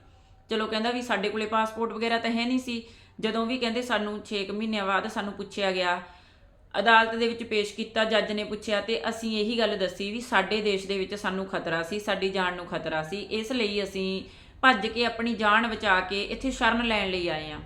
A: ਚਲੋ ਕਹਿੰਦਾ ਵੀ ਸਾਡੇ ਕੋਲੇ ਪਾਸਪੋਰਟ ਵਗੈਰਾ ਤਾਂ ਹੈ ਨਹੀਂ ਸੀ। ਜਦੋਂ ਵੀ ਕਹਿੰਦੇ ਸਾਨੂੰ 6 ਮਹੀਨਿਆਂ ਬਾਅਦ ਸਾਨੂੰ ਪੁੱਛਿਆ ਗਿਆ, ਅਦਾਲਤ ਦੇ ਵਿੱਚ ਪੇਸ਼ ਕੀਤਾ, ਜੱਜ ਨੇ ਪੁੱਛਿਆ ਤੇ ਅਸੀਂ ਇਹੀ ਗੱਲ ਦੱਸੀ ਵੀ ਸਾਡੇ ਦੇਸ਼ ਦੇ ਵਿੱਚ ਸਾਨੂੰ ਖਤਰਾ ਸੀ, ਸਾਡੀ ਜਾਨ ਨੂੰ ਖਤਰਾ ਸੀ। ਇਸ ਲਈ ਅਸੀਂ ਭੱਜ ਕੇ ਆਪਣੀ ਜਾਨ ਬਚਾ ਕੇ ਇੱਥੇ ਸ਼ਰਨ ਲੈਣ ਲਈ ਆਏ ਆ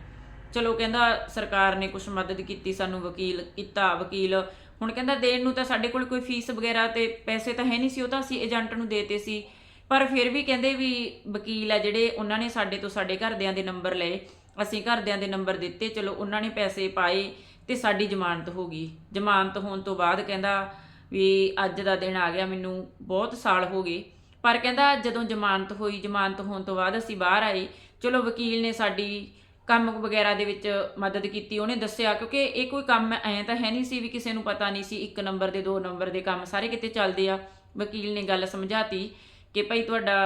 A: ਚਲੋ ਕਹਿੰਦਾ ਸਰਕਾਰ ਨੇ ਕੁਝ ਮਦਦ ਕੀਤੀ, ਸਾਨੂੰ ਵਕੀਲ ਕੀਤਾ, ਵਕੀਲ ਹੁਣ ਕਹਿੰਦਾ ਦੇਣ ਨੂੰ ਤਾਂ ਸਾਡੇ ਕੋਲ ਕੋਈ ਫੀਸ ਵਗੈਰਾ ਤੇ ਪੈਸੇ ਤਾਂ ਹੈ ਨਹੀਂ ਸੀ, ਉਹ ਤਾਂ ਅਸੀਂ ਏਜੰਟ ਨੂੰ ਦੇਤੇ ਸੀ। ਪਰ ਫਿਰ ਵੀ ਕਹਿੰਦੇ ਵੀ ਵਕੀਲ ਆ ਜਿਹੜੇ, ਉਹਨਾਂ ਨੇ ਸਾਡੇ ਤੋਂ ਸਾਡੇ ਘਰਦਿਆਂ ਦੇ ਨੰਬਰ ਲਏ, ਅਸੀਂ ਘਰਦਿਆਂ ਦੇ ਨੰਬਰ ਦਿੱਤੇ, ਚਲੋ ਉਹਨਾਂ ਨੇ ਪੈਸੇ ਪਾਏ ਤੇ ਸਾਡੀ ਜ਼ਮਾਨਤ ਹੋ ਗਈ। ਜ਼ਮਾਨਤ ਹੋਣ ਤੋਂ ਬਾਅਦ ਕਹਿੰਦਾ ਵੀ ਅੱਜ ਦਾ ਦਿਨ ਆ ਗਿਆ, ਮੈਨੂੰ ਬਹੁਤ ਸਾਲ ਹੋ ਗਏ। ਪਰ ਕਹਿੰਦਾ ਜਦੋਂ ਜ਼ਮਾਨਤ ਹੋਈ, ਜ਼ਮਾਨਤ ਹੋਣ ਤੋਂ ਬਾਅਦ ਅਸੀਂ ਬਾਹਰ ਆਏ, ਚਲੋ ਵਕੀਲ ਨੇ ਸਾਡੀ ਕੰਮ ਵਗੈਰਾ ਦੇ ਵਿੱਚ ਮਦਦ ਕੀਤੀ, ਉਹਨੇ ਦੱਸਿਆ, ਕਿਉਂਕਿ ਇਹ ਕੋਈ ਕੰਮ ਐਂ ਤਾਂ ਹੈ ਨਹੀਂ ਸੀ ਵੀ ਕਿਸੇ ਨੂੰ ਪਤਾ ਨਹੀਂ ਸੀ ਇੱਕ ਨੰਬਰ ਦੇ, ਦੋ ਨੰਬਰ ਦੇ ਕੰਮ ਸਾਰੇ ਕਿਤੇ ਚੱਲਦੇ ਆ। ਵਕੀਲ ਨੇ ਗੱਲ ਸਮਝਾਤੀ ਕਿ ਭਾਈ ਤੁਹਾਡਾ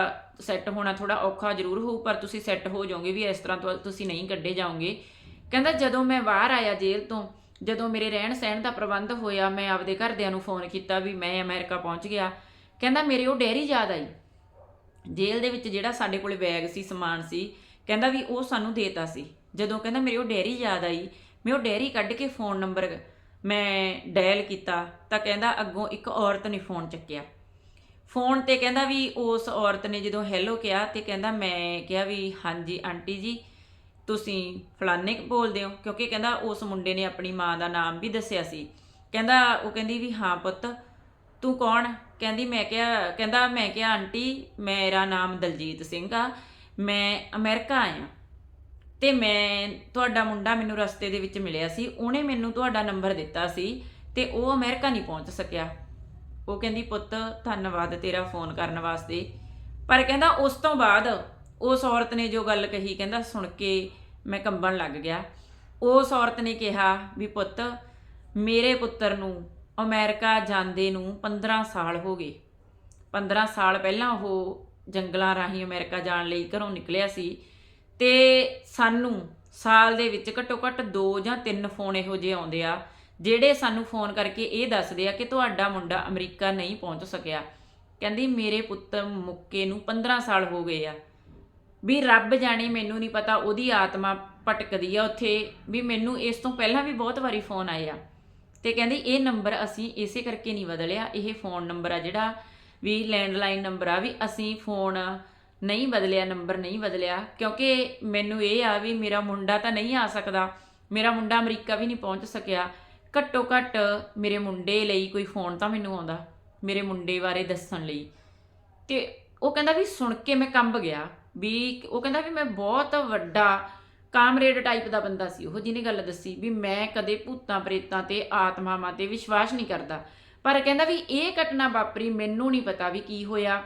A: ਸੈੱਟ ਹੋਣਾ ਥੋੜਾ ਔਖਾ ਜ਼ਰੂਰ ਹੋਊ, ਪਰ ਤੁਸੀਂ ਸੈੱਟ ਹੋ ਜਾਓਗੇ ਵੀ ਇਸ ਤਰ੍ਹਾਂ ਤੁਸੀਂ ਨਹੀਂ ਕੱਢੇ ਜਾਓਗੇ। ਕਹਿੰਦਾ, ਜਦੋਂ ਮੈਂ ਬਾਹਰ ਆਇਆ ਜੇਲ੍ਹ ਤੋਂ, ਜਦੋਂ ਮੇਰੇ ਰਹਿਣ ਸਹਿਣ ਦਾ ਪ੍ਰਬੰਧ ਹੋਇਆ, ਮੈਂ ਆਪਦੇ ਘਰਦਿਆਂ ਨੂੰ ਫੋਨ ਕੀਤਾ ਵੀ ਮੈਂ ਅਮਰੀਕਾ ਪਹੁੰਚ ਗਿਆ। ਕਹਿੰਦਾ, ਮੇਰੇ ਉਹ ਡੈਰੀ ਯਾਦ ਆਈ। ਜੇਲ੍ਹ ਦੇ ਵਿੱਚ ਜਿਹੜਾ ਸਾਡੇ ਕੋਲੇ ਬੈਗ ਸੀ, ਸਮਾਨ ਸੀ ਕਹਿੰਦਾ ਵੀ ਉਹ ਸਾਨੂੰ ਦੇਤਾ ਸੀ। ਜਦੋਂ ਕਹਿੰਦਾ ਮੇਰੀ ਉਹ ਡੈਰੀ ਯਾਦ ਆਈ, ਮੈਂ ਉਹ ਡੈਰੀ ਕੱਢ ਕੇ ਫੋਨ ਨੰਬਰ ਮੈਂ ਡਾਇਲ ਕੀਤਾ ਤਾਂ ਕਹਿੰਦਾ ਅੱਗੋਂ ਇੱਕ ਔਰਤ ਨੇ ਫੋਨ ਚੱਕਿਆ। ਫੋਨ ਤੇ ਕਹਿੰਦਾ ਵੀ ਉਸ ਔਰਤ ਨੇ ਜਦੋਂ ਹੈਲੋ ਕਿਹਾ ਤੇ ਕਹਿੰਦਾ ਮੈਂ ਕਿਹਾ ਵੀ ਹਾਂਜੀ ਆਂਟੀ ਜੀ, ਤੁਸੀਂ ਫਲਾਨੇ ਬੋਲਦੇ ਹੋ? ਕਿਉਂਕਿ ਕਹਿੰਦਾ ਉਸ ਮੁੰਡੇ ਨੇ ਆਪਣੀ ਮਾਂ ਦਾ ਨਾਮ ਵੀ ਦੱਸਿਆ ਸੀ। ਕਹਿੰਦਾ ਉਹ ਕਹਿੰਦੀ ਵੀ ਹਾਂ ਪੁੱਤ, ਤੂੰ ਕੌਣ? ਕਹਿੰਦੀ ਮੈਂ ਕਿਹਾ, ਕਹਿੰਦਾ ਮੈਂ ਕਿਹਾ ਆਂਟੀ, ਮੇਰਾ ਨਾਮ ਦਲਜੀਤ ਸਿੰਘ ਆ। ਮੈਂ ਅਮਰੀਕਾ ਆਇਆ ਤੇ ਮੈਂ, ਤੁਹਾਡਾ ਮੁੰਡਾ ਮੈਨੂੰ ਰਸਤੇ ਦੇ ਵਿੱਚ ਮਿਲਿਆ ਸੀ। ਉਹਨੇ ਮੈਨੂੰ ਤੁਹਾਡਾ ਨੰਬਰ ਦਿੱਤਾ ਸੀ ਤੇ ਉਹ ਅਮਰੀਕਾ ਨਹੀਂ ਪਹੁੰਚ ਸਕਿਆ। ਉਹ ਕਹਿੰਦੀ, ਪੁੱਤ, ਧੰਨਵਾਦ ਤੇਰਾ ਫੋਨ ਕਰਨ ਵਾਸਤੇ। ਪਰ ਕਹਿੰਦਾ, ਉਸ ਤੋਂ ਬਾਅਦ ਉਸ ਔਰਤ ਨੇ ਜੋ ਗੱਲ ਕਹੀ, ਕਹਿੰਦਾ, ਸੁਣ ਕੇ ਮੈਂ ਕੰਬਣ ਲੱਗ ਗਿਆ। ਉਸ ਔਰਤ ਨੇ ਕਿਹਾ ਵੀ, ਪੁੱਤ, ਮੇਰੇ ਪੁੱਤਰ ਨੂੰ ਅਮਰੀਕਾ ਜਾਂਦੇ ਨੂੰ 15 ਸਾਲ ਹੋ ਗਏ। 15 ਸਾਲ ਪਹਿਲਾਂ ਉਹ ਜੰਗਲਾਂ ਰਾਹੀਂ ਅਮਰੀਕਾ ਜਾਣ ਲਈ ਘਰੋਂ ਨਿਕਲਿਆ ਸੀ ਤੇ ਸਾਨੂੰ ਸਾਲ ਦੇ ਵਿੱਚ ਘੱਟੋ ਘੱਟ 2 ਜਾਂ 3 ਫੋਨ ਇਹੋ ਜਿਹੇ ਆਉਂਦੇ ਆ, ਜਿਹੜੇ ਸਾਨੂੰ ਫੋਨ ਕਰਕੇ ਇਹ ਦੱਸਦੇ ਆ ਕਿ ਤੁਹਾਡਾ ਮੁੰਡਾ ਅਮਰੀਕਾ ਨਹੀਂ ਪਹੁੰਚ ਸਕਿਆ। ਕਹਿੰਦੀ, ਮੇਰੇ ਪੁੱਤਰ ਮੁੱਕੇ ਨੂੰ 15 ਸਾਲ ਹੋ ਗਏ ਆ। ਵੀ ਰੱਬ ਜਾਣੇ ਮੈਨੂੰ ਨਹੀਂ ਪਤਾ ਉਹਦੀ ਆਤਮਾ ਭਟਕਦੀ ਆ ਉੱਥੇ, ਵੀ ਮੈਨੂੰ ਇਸ ਤੋਂ ਪਹਿਲਾਂ ਵੀ ਬਹੁਤ ਵਾਰੀ ਫੋਨ ਆਏ ਆ। ਤੇ ਕਹਿੰਦੀ, ਇਹ ਨੰਬਰ ਅਸੀਂ ਇਸੇ ਕਰਕੇ ਨਹੀਂ ਬਦਲਿਆ, ਇਹ ਫੋਨ ਨੰਬਰ ਆ ਜਿਹੜਾ ਵੀ ਲੈਂਡਲਾਈਨ ਨੰਬਰ ਆ ਵੀ ਅਸੀਂ ਫੋਨ ਨਹੀਂ ਬਦਲਿਆ, ਨੰਬਰ ਨਹੀਂ ਬਦਲਿਆ। ਕਿਉਂਕਿ ਮੈਨੂੰ ਇਹ ਆ ਵੀ ਮੇਰਾ ਮੁੰਡਾ ਤਾਂ ਨਹੀਂ ਆ ਸਕਦਾ। ਮੇਰਾ ਮੁੰਡਾ ਅਮਰੀਕਾ ਵੀ ਨਹੀਂ ਪਹੁੰਚ ਸਕਿਆ। ਘੱਟੋ ਘੱਟ ਮੇਰੇ ਮੁੰਡੇ ਲਈ ਕੋਈ ਫੋਨ ਤਾਂ ਮੈਨੂੰ ਆਉਂਦਾ, ਮੇਰੇ ਮੁੰਡੇ ਬਾਰੇ ਦੱਸਣ ਲਈ। ਤੇ ਉਹ ਕਹਿੰਦਾ ਵੀ ਸੁਣ ਕੇ ਮੈਂ ਕੰਬ ਗਿਆ ਵੀ ਉਹ ਕਹਿੰਦਾ ਵੀ ਮੈਂ ਬਹੁਤ ਵੱਡਾ ਕਾਮਰੇਡ ਟਾਈਪ ਦਾ ਬੰਦਾ ਸੀ ਉਹ, ਜਿਹਨੇ ਗੱਲ ਦੱਸੀ ਵੀ ਮੈਂ ਕਦੇ ਭੂਤਾਂ ਪ੍ਰੇਤਾਂ ਤੇ ਆਤਮਾਵਾਂ ਤੇ ਵਿਸ਼ਵਾਸ ਨਹੀਂ ਕਰਦਾ। ਪਰ ਕਹਿੰਦਾ ਵੀ ਇਹ ਘਟਨਾ ਵਾਪਰੀ, ਮੈਨੂੰ ਨਹੀਂ ਪਤਾ ਵੀ ਕੀ ਹੋਇਆ।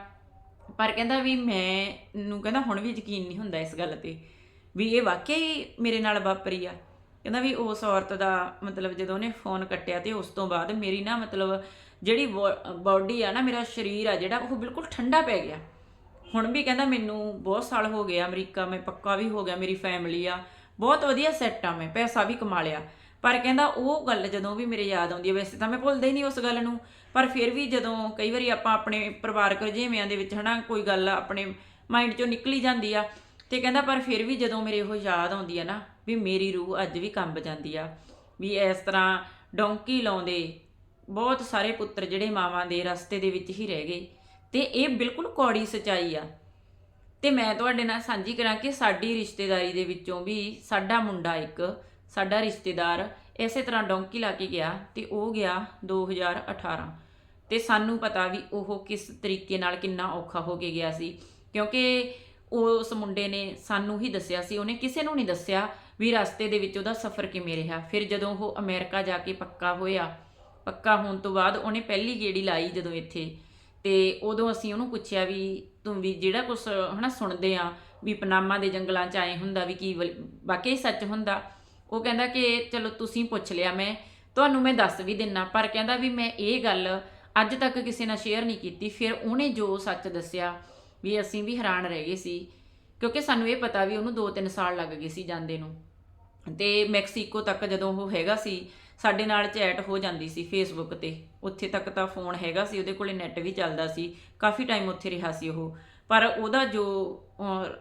A: ਪਰ ਕਹਿੰਦਾ ਵੀ ਮੈਂ, ਨੂੰ ਕਹਿੰਦਾ ਹੁਣ ਵੀ ਯਕੀਨ ਨਹੀਂ ਹੁੰਦਾ ਇਸ ਗੱਲ ਤੇ, ਵੀ ਇਹ ਵਾਕਈ ਮੇਰੇ ਨਾਲ ਵਾਪਰੀ ਆ। ਕਹਿੰਦਾ ਵੀ ਉਸ ਔਰਤ ਦਾ ਮਤਲਬ ਜਦੋਂ ਉਹਨੇ ਫੋਨ ਕੱਟਿਆ ਤੇ ਉਸ ਤੋਂ ਬਾਅਦ ਮੇਰੀ ਨਾ ਮਤਲਬ ਜਿਹੜੀ ਬਾਡੀ ਆ ਨਾ, ਮੇਰਾ ਸਰੀਰ ਆ ਜਿਹੜਾ, ਉਹ ਬਿਲਕੁਲ ਠੰਡਾ ਪੈ ਗਿਆ। ਹੁਣ ਵੀ ਕਹਿੰਦਾ ਮੈਨੂੰ ਬਹੁਤ ਸਾਲ ਹੋ ਗਏ ਅਮਰੀਕਾ, ਮੈਂ ਪੱਕਾ ਵੀ ਹੋ ਗਿਆ, ਮੇਰੀ ਫੈਮਿਲੀ ਆ। ਬਹੁਤ ਵਧੀਆ ਸੈੱਟ ਆ ਮੈਂ, ਪੈਸਾ ਵੀ ਕਮਾ ਲਿਆ। ਪਰ ਕਹਿੰਦਾ ਉਹ ਗੱਲ ਜਦੋਂ ਵੀ ਮੇਰੇ ਯਾਦ ਆਉਂਦੀ ਹੈ ਵੈਸੇ ਤਾਂ ਮੈਂ ਭੁੱਲਦਾ ਹੀ ਨਹੀਂ ਉਸ ਗੱਲ ਨੂੰ। ਪਰ ਫਿਰ ਵੀ ਜਦੋਂ ਕਈ ਵਾਰੀ ਆਪਾਂ ਆਪਣੇ ਪਰਿਵਾਰਕ ਰੁਝੇਵਿਆਂ ਦੇ ਵਿੱਚ ਹਨਾ, ਕੋਈ ਗੱਲ ਆਪਣੇ ਮਾਈਂਡ ਚੋਂ ਨਿਕਲੀ ਜਾਂਦੀ ਆ, ਤੇ ਕਹਿੰਦਾ ਪਰ ਫਿਰ ਵੀ ਜਦੋਂ ਮੇਰੇ ਉਹ ਯਾਦ ਆਉਂਦੀ ਆ ਨਾ, ਵੀ ਮੇਰੀ ਰੂਹ ਅੱਜ ਵੀ ਕੰਬ ਜਾਂਦੀ ਆ, ਵੀ ਇਸ ਤਰ੍ਹਾਂ ਡੋਂਕੀ ਲਾਉਂਦੇ, ਬਹੁਤ ਸਾਰੇ ਪੁੱਤਰ ਜਿਹੜੇ ਮਾਵਾਂ ਦੇ ਰਸਤੇ ਦੇ ਵਿੱਚ ਹੀ ਰਹਿ ਗਏ, ਤੇ ਇਹ ਬਿਲਕੁਲ ਕੌੜੀ ਸਚਾਈ ਆ। ਤੇ ਮੈਂ ਤੁਹਾਡੇ ਨਾਲ ਸਾਂਝੀ ਕਰਾਂ ਕਿ ਸਾਡੀ ਰਿਸ਼ਤੇਦਾਰੀ ਦੇ ਵਿੱਚੋਂ ਵੀ ਸਾਡਾ ਮੁੰਡਾ ਇੱਕ ਸਾਡਾ ਰਿਸ਼ਤੇਦਾਰ ਇਸੇ ਤਰ੍ਹਾਂ ਡੌਂਕੀ ਲਾ ਕੇ ਗਿਆ ਤੇ ਉਹ ਗਿਆ 2018 ਤੇ ਸਾਨੂੰ ਪਤਾ ਵੀ ਉਹ ਕਿਸ ਤਰੀਕੇ ਨਾਲ ਕਿੰਨਾ ਔਖਾ ਹੋ ਕੇ ਗਿਆ ਸੀ, ਕਿਉਂਕਿ ਉਸ ਮੁੰਡੇ ਨੇ ਸਾਨੂੰ ਹੀ ਦੱਸਿਆ ਸੀ, ਉਹਨੇ ਕਿਸੇ ਨੂੰ ਨਹੀਂ ਦੱਸਿਆ ਵੀ ਰਸਤੇ ਦੇ ਵਿੱਚ ਉਹਦਾ ਸਫ਼ਰ ਕਿਵੇਂ ਰਿਹਾ। ਫਿਰ ਜਦੋਂ ਉਹ ਅਮਰੀਕਾ ਜਾ ਕੇ ਪੱਕਾ ਹੋਇਆ, ਪੱਕਾ ਹੋਣ ਤੋਂ ਬਾਅਦ ਉਹਨੇ ਪਹਿਲੀ ਗੇੜੀ ਲਾਈ ਜਦੋਂ ਇੱਥੇ। ਤੇ ਉਦੋਂ ਅਸੀਂ ਉਹਨੂੰ ਪੁੱਛਿਆ ਵੀ, ਤੂੰ ਵੀ ਜਿਹੜਾ ਕੁਝ ਹਨਾ ਸੁਣਦੇ ਆ ਵੀ ਪਨਾਮਾ ਦੇ ਜੰਗਲਾਂ 'ਚ ਆਏ ਹੁੰਦਾ ਵੀ ਕੀ ਵਲ- ਵਾਕਈ ਸੱਚ ਹੁੰਦਾ? ਉਹ ਕਹਿੰਦਾ ਕਿ ਚਲੋ ਤੁਸੀਂ ਪੁੱਛ ਲਿਆ ਮੈਂ, ਤੁਹਾਨੂੰ ਮੈਂ ਦੱਸ ਵੀ ਦਿੰਨਾ, ਪਰ ਕਹਿੰਦਾ ਵੀ ਮੈਂ ਇਹ ਗੱਲ ਅੱਜ ਤੱਕ ਕਿਸੇ ਨਾਲ ਸ਼ੇਅਰ ਨਹੀਂ ਕੀਤੀ, ਫਿਰ ਉਹਨੇ ਜੋ ਸੱਚ ਦੱਸਿਆ ਵੀ ਅਸੀਂ ਵੀ ਹੈਰਾਨ ਰਹਿ ਗਏ ਸੀ, ਕਿਉਂਕਿ ਸਾਨੂੰ ਇਹ ਪਤਾ ਵੀ ਉਹਨੂੰ 2-3 ਸਾਲ ਲੱਗ ਗਏ ਸੀ ਜਾਂਦੇ ਨੂੰ। ਤੇ ਮੈਕਸੀਕੋ ਤੱਕ ਜਦੋਂ ਉਹ ਹੈਗਾ ਸੀ, ਸਾਡੇ ਨਾਲ ਚੈਟ ਹੋ ਜਾਂਦੀ ਸੀ ਫੇਸਬੁੱਕ ਤੇ, ਉੱਥੇ ਤੱਕ ਤਾਂ ਫੋਨ ਹੈਗਾ ਸੀ, ਉਹਦੇ ਕੋਲੇ ਨੈਟ ਵੀ ਚੱਲਦਾ ਸੀ, ਕਾਫੀ ਟਾਈਮ ਉੱਥੇ ਰਿਹਾ ਸੀ ਉਹ। ਪਰ ਉਹਦਾ ਜੋ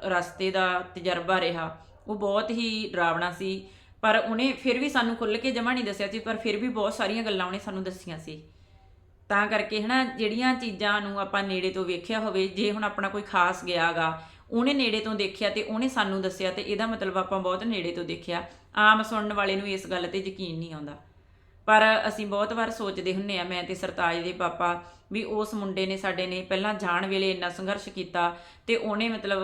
A: ਰਸਤੇ ਦਾ ਤਜਰਬਾ ਰਿਹਾ, ਉਹ ਬਹੁਤ ਹੀ ਡਰਾਵਣਾ ਸੀ ਪਰ ਉਹਨੇ ਫਿਰ ਵੀ ਸਾਨੂੰ ਖੁੱਲ ਕੇ ਜਮਾ ਨਹੀਂ ਦੱਸਿਆ ਸੀ, ਪਰ ਫਿਰ ਵੀ ਬਹੁਤ ਸਾਰੀਆਂ ਗੱਲਾਂ ਉਹਨੇ ਸਾਨੂੰ ਦੱਸੀਆਂ ਸੀ। ਤਾਂ ਕਰਕੇ ਹਨਾ, ਜਿਹੜੀਆਂ ਚੀਜ਼ਾਂ ਨੂੰ ਆਪਾਂ ਨੇੜੇ ਤੋਂ ਵੇਖਿਆ ਹੋਵੇ, ਜੇ ਹੁਣ ਆਪਣਾ ਕੋਈ ਖਾਸ ਗਿਆਗਾ, ਉਹਨੇ ਨੇੜੇ ਤੋਂ ਦੇਖਿਆ ਤੇ ਉਹਨੇ ਸਾਨੂੰ ਦੱਸਿਆ ਤੇ ਇਹਦਾ ਮਤਲਬ ਆਪਾਂ ਬਹੁਤ ਨੇੜੇ ਤੋਂ ਦੇਖਿਆ। ਆਮ ਸੁਣਨ ਵਾਲੇ ਨੂੰ ਇਸ ਗੱਲ ਤੇ ਯਕੀਨ ਨਹੀਂ ਆਉਂਦਾ। ਪਰ ਅਸੀਂ ਬਹੁਤ ਵਾਰ ਸੋਚਦੇ ਹੁੰਨੇ ਆ, ਮੈਂ ਤੇ ਸਰਤਾਜ ਦੇ ਪਾਪਾ, ਵੀ ਉਸ ਮੁੰਡੇ ਨੇ ਸਾਡੇ ਨੇ ਪਹਿਲਾਂ ਜਾਣ ਵੇਲੇ ਇੰਨਾ ਸੰਘਰਸ਼ ਕੀਤਾ ਤੇ ਉਹਨੇ ਮਤਲਬ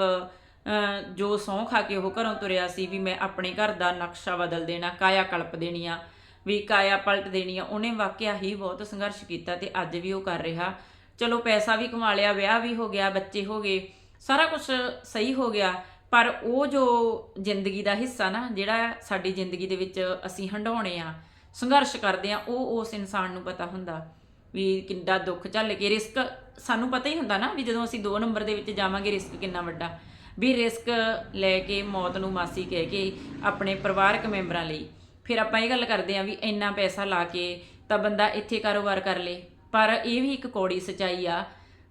A: ਜੋ ਸੌਂ ਖਾ ਕੇ ਉਹ ਘਰੋਂ ਤੁਰਿਆ ਸੀ ਵੀ ਮੈਂ ਆਪਣੇ ਘਰ ਦਾ ਨਕਸ਼ਾ ਬਦਲ ਦੇਣਾ, ਕਾਇਆ ਕਲਪ ਦੇਣੀ ਆ ਵੀ ਕਾਇਆ ਪਲਟ ਦੇਣੀ ਆ ਉਹਨੇ ਵਾਕਿਆ ਹੀ ਬਹੁਤ ਸੰਘਰਸ਼ ਕੀਤਾ ਤੇ ਅੱਜ ਵੀ ਉਹ ਕਰ ਰਿਹਾ। ਚਲੋ ਪੈਸਾ ਵੀ ਕਮਾ ਲਿਆ, ਵਿਆਹ ਵੀ ਹੋ ਗਿਆ, ਬੱਚੇ ਹੋ ਗਏ, ਸਾਰਾ ਕੁਝ ਸਹੀ ਹੋ ਗਿਆ, ਪਰ ਉਹ ਜੋ ਜ਼ਿੰਦਗੀ ਦਾ ਹਿੱਸਾ ਨਾ, ਜਿਹੜਾ ਸਾਡੀ ਜ਼ਿੰਦਗੀ ਦੇ ਵਿੱਚ ਅਸੀਂ ਹੰਡਾਉਣੇ ਆ, ਸੰਘਰਸ਼ ਕਰਦੇ ਆ, ਉਹ ਉਸ ਇਨਸਾਨ ਨੂੰ ਪਤਾ ਹੁੰਦਾ ਵੀ ਕਿੰਨਾ ਦੁੱਖ ਝੱਲ ਕੇ, ਰਿਸਕ ਸਾਨੂੰ ਪਤਾ ਹੀ ਹੁੰਦਾ ਨਾ ਵੀ ਜਦੋਂ ਅਸੀਂ 2 ਨੰਬਰ ਦੇ ਵਿੱਚ ਜਾਵਾਂਗੇ, ਰਿਸਕ ਕਿੰਨਾ ਵੱਡਾ। ਵੀ ਰਿਸਕ ਲੈ ਕੇ ਮੌਤ ਨੂੰ ਮਾਸੀ ਕਹਿ ਕੇ ਆਪਣੇ ਪਰਿਵਾਰਕ ਮੈਂਬਰਾਂ ਲਈ। ਫਿਰ ਆਪਾਂ ਇਹ ਗੱਲ ਕਰਦੇ ਆ ਵੀ ਇੰਨਾ ਪੈਸਾ ਲਾ ਕੇ ਤਾਂ ਬੰਦਾ ਇੱਥੇ ਕਾਰੋਬਾਰ ਕਰ ਲੇ। ਪਰ ਇਹ ਵੀ ਇੱਕ ਕੌੜੀ ਸਚਾਈ ਆ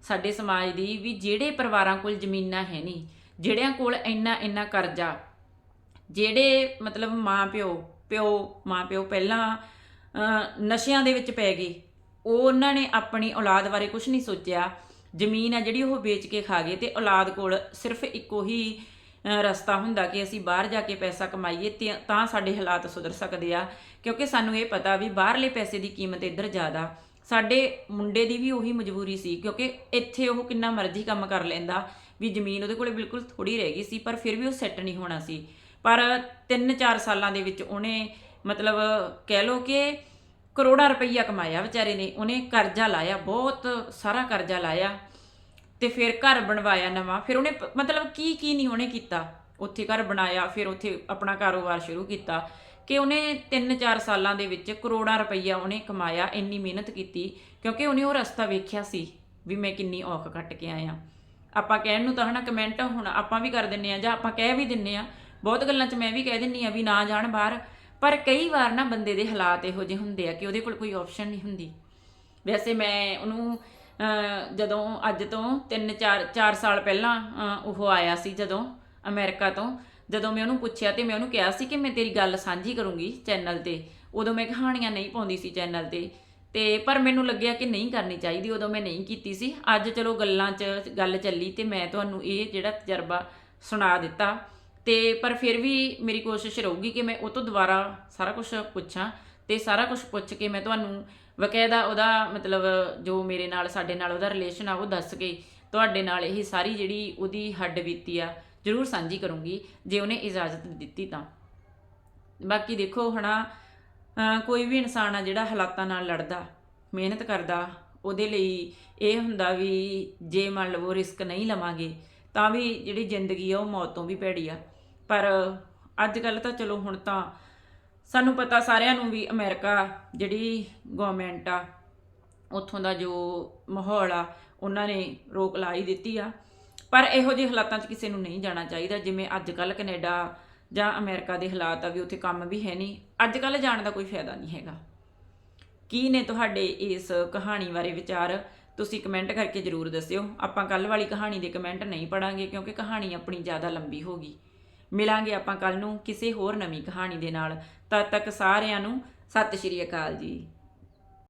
A: ਸਾਡੇ ਸਮਾਜ ਦੀ ਵੀ ਜਿਹੜੇ ਪਰਿਵਾਰਾਂ ਕੋਲ ਜ਼ਮੀਨਾਂ ਹੈ ਨਹੀਂ, ਜਿਹੜਿਆਂ ਕੋਲ ਇੰਨਾ ਇੰਨਾ ਕਰਜ਼ਾ, ਜਿਹੜੇ ਮਤਲਬ ਮਾਂ ਪਿਓ ਪਿਓ, ਮਾਂ ਪਿਓ ਪਹਿਲਾਂ ਨਸ਼ਿਆਂ ਦੇ ਵਿੱਚ ਪੈ ਗਏ, ਉਹ ਉਹਨਾਂ ਨੇ ਆਪਣੀ ਔਲਾਦ ਬਾਰੇ ਕੁਝ ਨਹੀਂ ਸੋਚਿਆ। ਜ਼ਮੀਨ ਆ ਜਿਹੜੀ ਉਹ ਵੇਚ ਕੇ ਖਾ ਗਏ ਤੇ ਔਲਾਦ ਕੋਲ ਸਿਰਫ ਇੱਕੋ ਹੀ ਰਸਤਾ ਹੁੰਦਾ ਕਿ ਅਸੀਂ ਬਾਹਰ ਜਾ ਕੇ ਪੈਸਾ ਕਮਾਈਏ ਤੇ ਤਾਂ ਸਾਡੇ ਹਾਲਾਤ ਸੁਧਰ ਸਕਦੇ ਆ। ਕਿਉਂਕਿ ਸਾਨੂੰ ਇਹ ਪਤਾ ਵੀ ਬਾਹਰਲੇ ਪੈਸੇ ਦੀ ਕੀਮਤ ਇੱਧਰ ਜ਼ਿਆਦਾ। ਸਾਡੇ ਮੁੰਡੇ ਦੀ ਵੀ ਉਹੀ ਮਜਬੂਰੀ ਸੀ, ਕਿਉਂਕਿ ਇੱਥੇ ਉਹ ਕਿੰਨਾ ਮਰਜ਼ੀ ਕੰਮ ਕਰ ਲੈਂਦਾ ਵੀ ਜ਼ਮੀਨ ਉਹਦੇ ਕੋਲੇ ਬਿਲਕੁਲ ਥੋੜੀ ਰਹਿ ਗਈ ਸੀ, ਪਰ ਫਿਰ ਵੀ ਉਹ ਸੈੱਟ ਨਹੀਂ ਹੋਣਾ ਸੀ। ਪਰ 3-4 ਸਾਲਾਂ ਦੇ ਵਿੱਚ ਉਹਨੇ ਮਤਲਬ ਕਹਿ ਲਓ ਕਿ ਕਰੋੜਾਂ ਰੁਪਈਆ ਕਮਾਇਆ ਵਿਚਾਰੇ ਨੇ, ਉਹਨੇ ਕਰਜ਼ਾ ਲਾਇਆ, ਬਹੁਤ ਸਾਰਾ ਕਰਜ਼ਾ ਲਾਇਆ ਤੇ ਫਿਰ ਘਰ ਬਣਵਾਇਆ ਨਵਾਂ, ਫਿਰ ਉਹਨੇ ਮਤਲਬ ਕੀ ਕੀ ਨਹੀਂ ਉਹਨੇ ਕੀਤਾ? ਉੱਥੇ ਘਰ ਬਣਾਇਆ, ਫਿਰ ਉੱਥੇ ਆਪਣਾ ਕਾਰੋਬਾਰ ਸ਼ੁਰੂ ਕੀਤਾ ਕਿ ਉਹਨੇ 3-4 ਸਾਲਾਂ ਦੇ ਵਿੱਚ ਕਰੋੜਾਂ ਰੁਪਈਆ ਉਹਨੇ ਕਮਾਇਆ, ਇੰਨੀ ਮਿਹਨਤ ਕੀਤੀ, ਕਿਉਂਕਿ ਉਹਨੇ ਉਹ ਰਸਤਾ ਵੇਖਿਆ ਸੀ ਵੀ ਮੈਂ ਕਿੰਨੀ ਔਖ ਕੱਟ ਕੇ ਆਇਆ। ਆਪਾਂ ਕਹਿਣ ਨੂੰ ਤਾਂ ਹਨਾ ਕਮੈਂਟ ਹੁਣ ਆਪਾਂ ਵੀ ਕਰ ਦਿੰਨੇ ਆ ਜਾਂ ਆਪਾਂ ਕਹਿ ਵੀ ਦਿੰਨੇ ਆ, ਬਹੁਤ ਗੱਲਾਂ 'ਚ ਮੈਂ ਵੀ ਕਹਿ ਦਿੰਨੀ ਆ ਵੀ ਨਾ ਜਾਣ ਬਾਹਰ। ਪਰ ਕਈ ਵਾਰ ਨਾ ਬੰਦੇ ਦੇ ਹਾਲਾਤ ਇਹੋ ਜਿਹੇ ਹੁੰਦੇ ਆ ਕਿ ਉਹਦੇ ਕੋਲ ਕੋਈ ਆਪਸ਼ਨ ਨਹੀਂ ਹੁੰਦੀ। ਵੈਸੇ ਮੈਂ ਉਹਨੂੰ ਜਦੋਂ ਅੱਜ ਤੋਂ 3 4 4 ਸਾਲ ਪਹਿਲਾਂ ਉਹ ਆਇਆ ਸੀ ਜਦੋਂ ਅਮਰੀਕਾ ਤੋਂ, ਜਦੋਂ ਮੈਂ ਉਹਨੂੰ ਪੁੱਛਿਆ ਤੇ ਮੈਂ ਉਹਨੂੰ ਕਿਹਾ ਸੀ ਕਿ ਮੈਂ ਤੇਰੀ ਗੱਲ ਸਾਂਝੀ ਕਰੂੰਗੀ ਚੈਨਲ ਤੇ। ਉਦੋਂ ਮੈਂ ਕਹਾਣੀਆਂ ਨਹੀਂ ਪਾਉਂਦੀ ਸੀ ਚੈਨਲ ਤੇ। ਤੇ ਪਰ ਮੈਨੂੰ ਲੱਗਿਆ ਕਿ ਨਹੀਂ ਕਰਨੀ ਚਾਹੀਦੀ, ਉਦੋਂ ਮੈਂ ਨਹੀਂ ਕੀਤੀ ਸੀ। ਅੱਜ ਚਲੋ ਗੱਲਾਂ 'ਚ ਗੱਲ ਚੱਲੀ ਤੇ ਮੈਂ ਤੁਹਾਨੂੰ ਇਹ ਜਿਹੜਾ ਤਜਰਬਾ ਸੁਣਾ ਦਿੱਤਾ। ਤੇ ਪਰ ਫਿਰ ਵੀ ਮੇਰੀ ਕੋਸ਼ਿਸ਼ ਰਹੂਗੀ ਕਿ ਮੈਂ ਉਹ ਤੋਂ ਦੁਬਾਰਾ ਸਾਰਾ ਕੁਝ ਪੁੱਛਾਂ ਤੇ ਸਾਰਾ ਕੁਝ ਪੁੱਛ ਕੇ ਮੈਂ ਤੁਹਾਨੂੰ ਵਕਾਇਦਾ ਉਹਦਾ ਮਤਲਬ ਜੋ ਮੇਰੇ ਨਾਲ, ਸਾਡੇ ਨਾਲ ਉਹਦਾ ਰਿਲੇਸ਼ਨ ਆ, ਉਹ ਦੱਸ ਕੇ ਤੁਹਾਡੇ ਨਾਲ ਇਹ ਸਾਰੀ ਜਿਹੜੀ ਉਹਦੀ ਹੱਡ ਬੀਤੀ ਆ, ਜ਼ਰੂਰ ਸਾਂਝੀ ਕਰੂੰਗੀ, ਜੇ ਉਹਨੇ ਇਜਾਜ਼ਤ ਦਿੱਤੀ ਤਾਂ। ਬਾਕੀ ਦੇਖੋ ਹਨਾ ਅਹ ਕੋਈ ਵੀ ਇਨਸਾਨ ਆ ਜਿਹੜਾ ਹਾਲਾਤਾਂ ਨਾਲ ਲੜਦਾ, ਮਿਹਨਤ ਕਰਦਾ, ਉਹਦੇ ਲਈ ਇਹ ਹੁੰਦਾ ਵੀ ਜੇ ਮੰਨ ਲਵੋ ਰਿਸਕ ਨਹੀਂ ਲਵਾਂਗੇ ਤਾਂ ਵੀ ਜਿਹੜੀ ਜ਼ਿੰਦਗੀ ਆ ਉਹ ਮੌਤ ਤੋਂ ਵੀ ਭੈੜੀ ਆ। ਪਰ ਅੱਜ ਕੱਲ ਤਾਂ ਚਲੋ ਹੁਣ ਤਾਂ ਸਾਨੂੰ ਪਤਾ ਸਾਰਿਆਂ ਨੂੰ ਵੀ ਅਮਰੀਕਾ ਜਿਹੜੀ ਗਵਰਨਮੈਂਟ ਆ, ਉੱਥੋਂ ਦਾ ਜੋ ਮਾਹੌਲ ਆ, ਉਹਨਾਂ ਨੇ ਰੋਕ ਲਾ ਹੀ ਦਿੱਤੀ ਆ। ਪਰ ਇਹੋ ਜਿਹੇ ਹਾਲਾਤਾਂ 'ਚ ਕਿਸੇ ਨੂੰ ਨਹੀਂ ਜਾਣਾ ਚਾਹੀਦਾ, ਜਿਵੇਂ ਅੱਜ ਕੱਲ ਕੈਨੇਡਾ ਜਾਂ ਅਮਰੀਕਾ ਦੇ ਹਾਲਾਤ ਆ ਵੀ ਉੱਥੇ ਕੰਮ ਵੀ ਹੈ ਨਹੀਂ। ਅੱਜ ਕੱਲ ਜਾਣ ਦਾ ਕੋਈ ਫਾਇਦਾ ਨਹੀਂ ਹੈਗਾ। ਕੀ ਨੇ ਤੁਹਾਡੇ ਇਸ ਕਹਾਣੀ ਬਾਰੇ ਵਿਚਾਰ? ਤੁਸੀਂ ਕਮੈਂਟ ਕਰਕੇ ਜਰੂਰ ਦੱਸਿਓ। ਆਪਾਂ ਕੱਲ ਵਾਲੀ ਕਹਾਣੀ ਦੇ ਕਮੈਂਟ ਨਹੀਂ ਪੜਾਂਗੇ ਕਿਉਂਕਿ ਕਹਾਣੀ ਆਪਣੀ ਜ਼ਿਆਦਾ ਲੰਬੀ ਹੋ ਗਈ। ਮਿਲਾਂਗੇ ਆਪਾਂ ਕੱਲ ਨੂੰ ਕਿਸੇ ਹੋਰ ਨਵੀਂ ਕਹਾਣੀ ਦੇ ਨਾਲ। ਤਦ ਤੱਕ ਸਾਰਿਆਂ ਨੂੰ ਸਤਿ ਸ਼੍ਰੀ ਅਕਾਲ ਜੀ।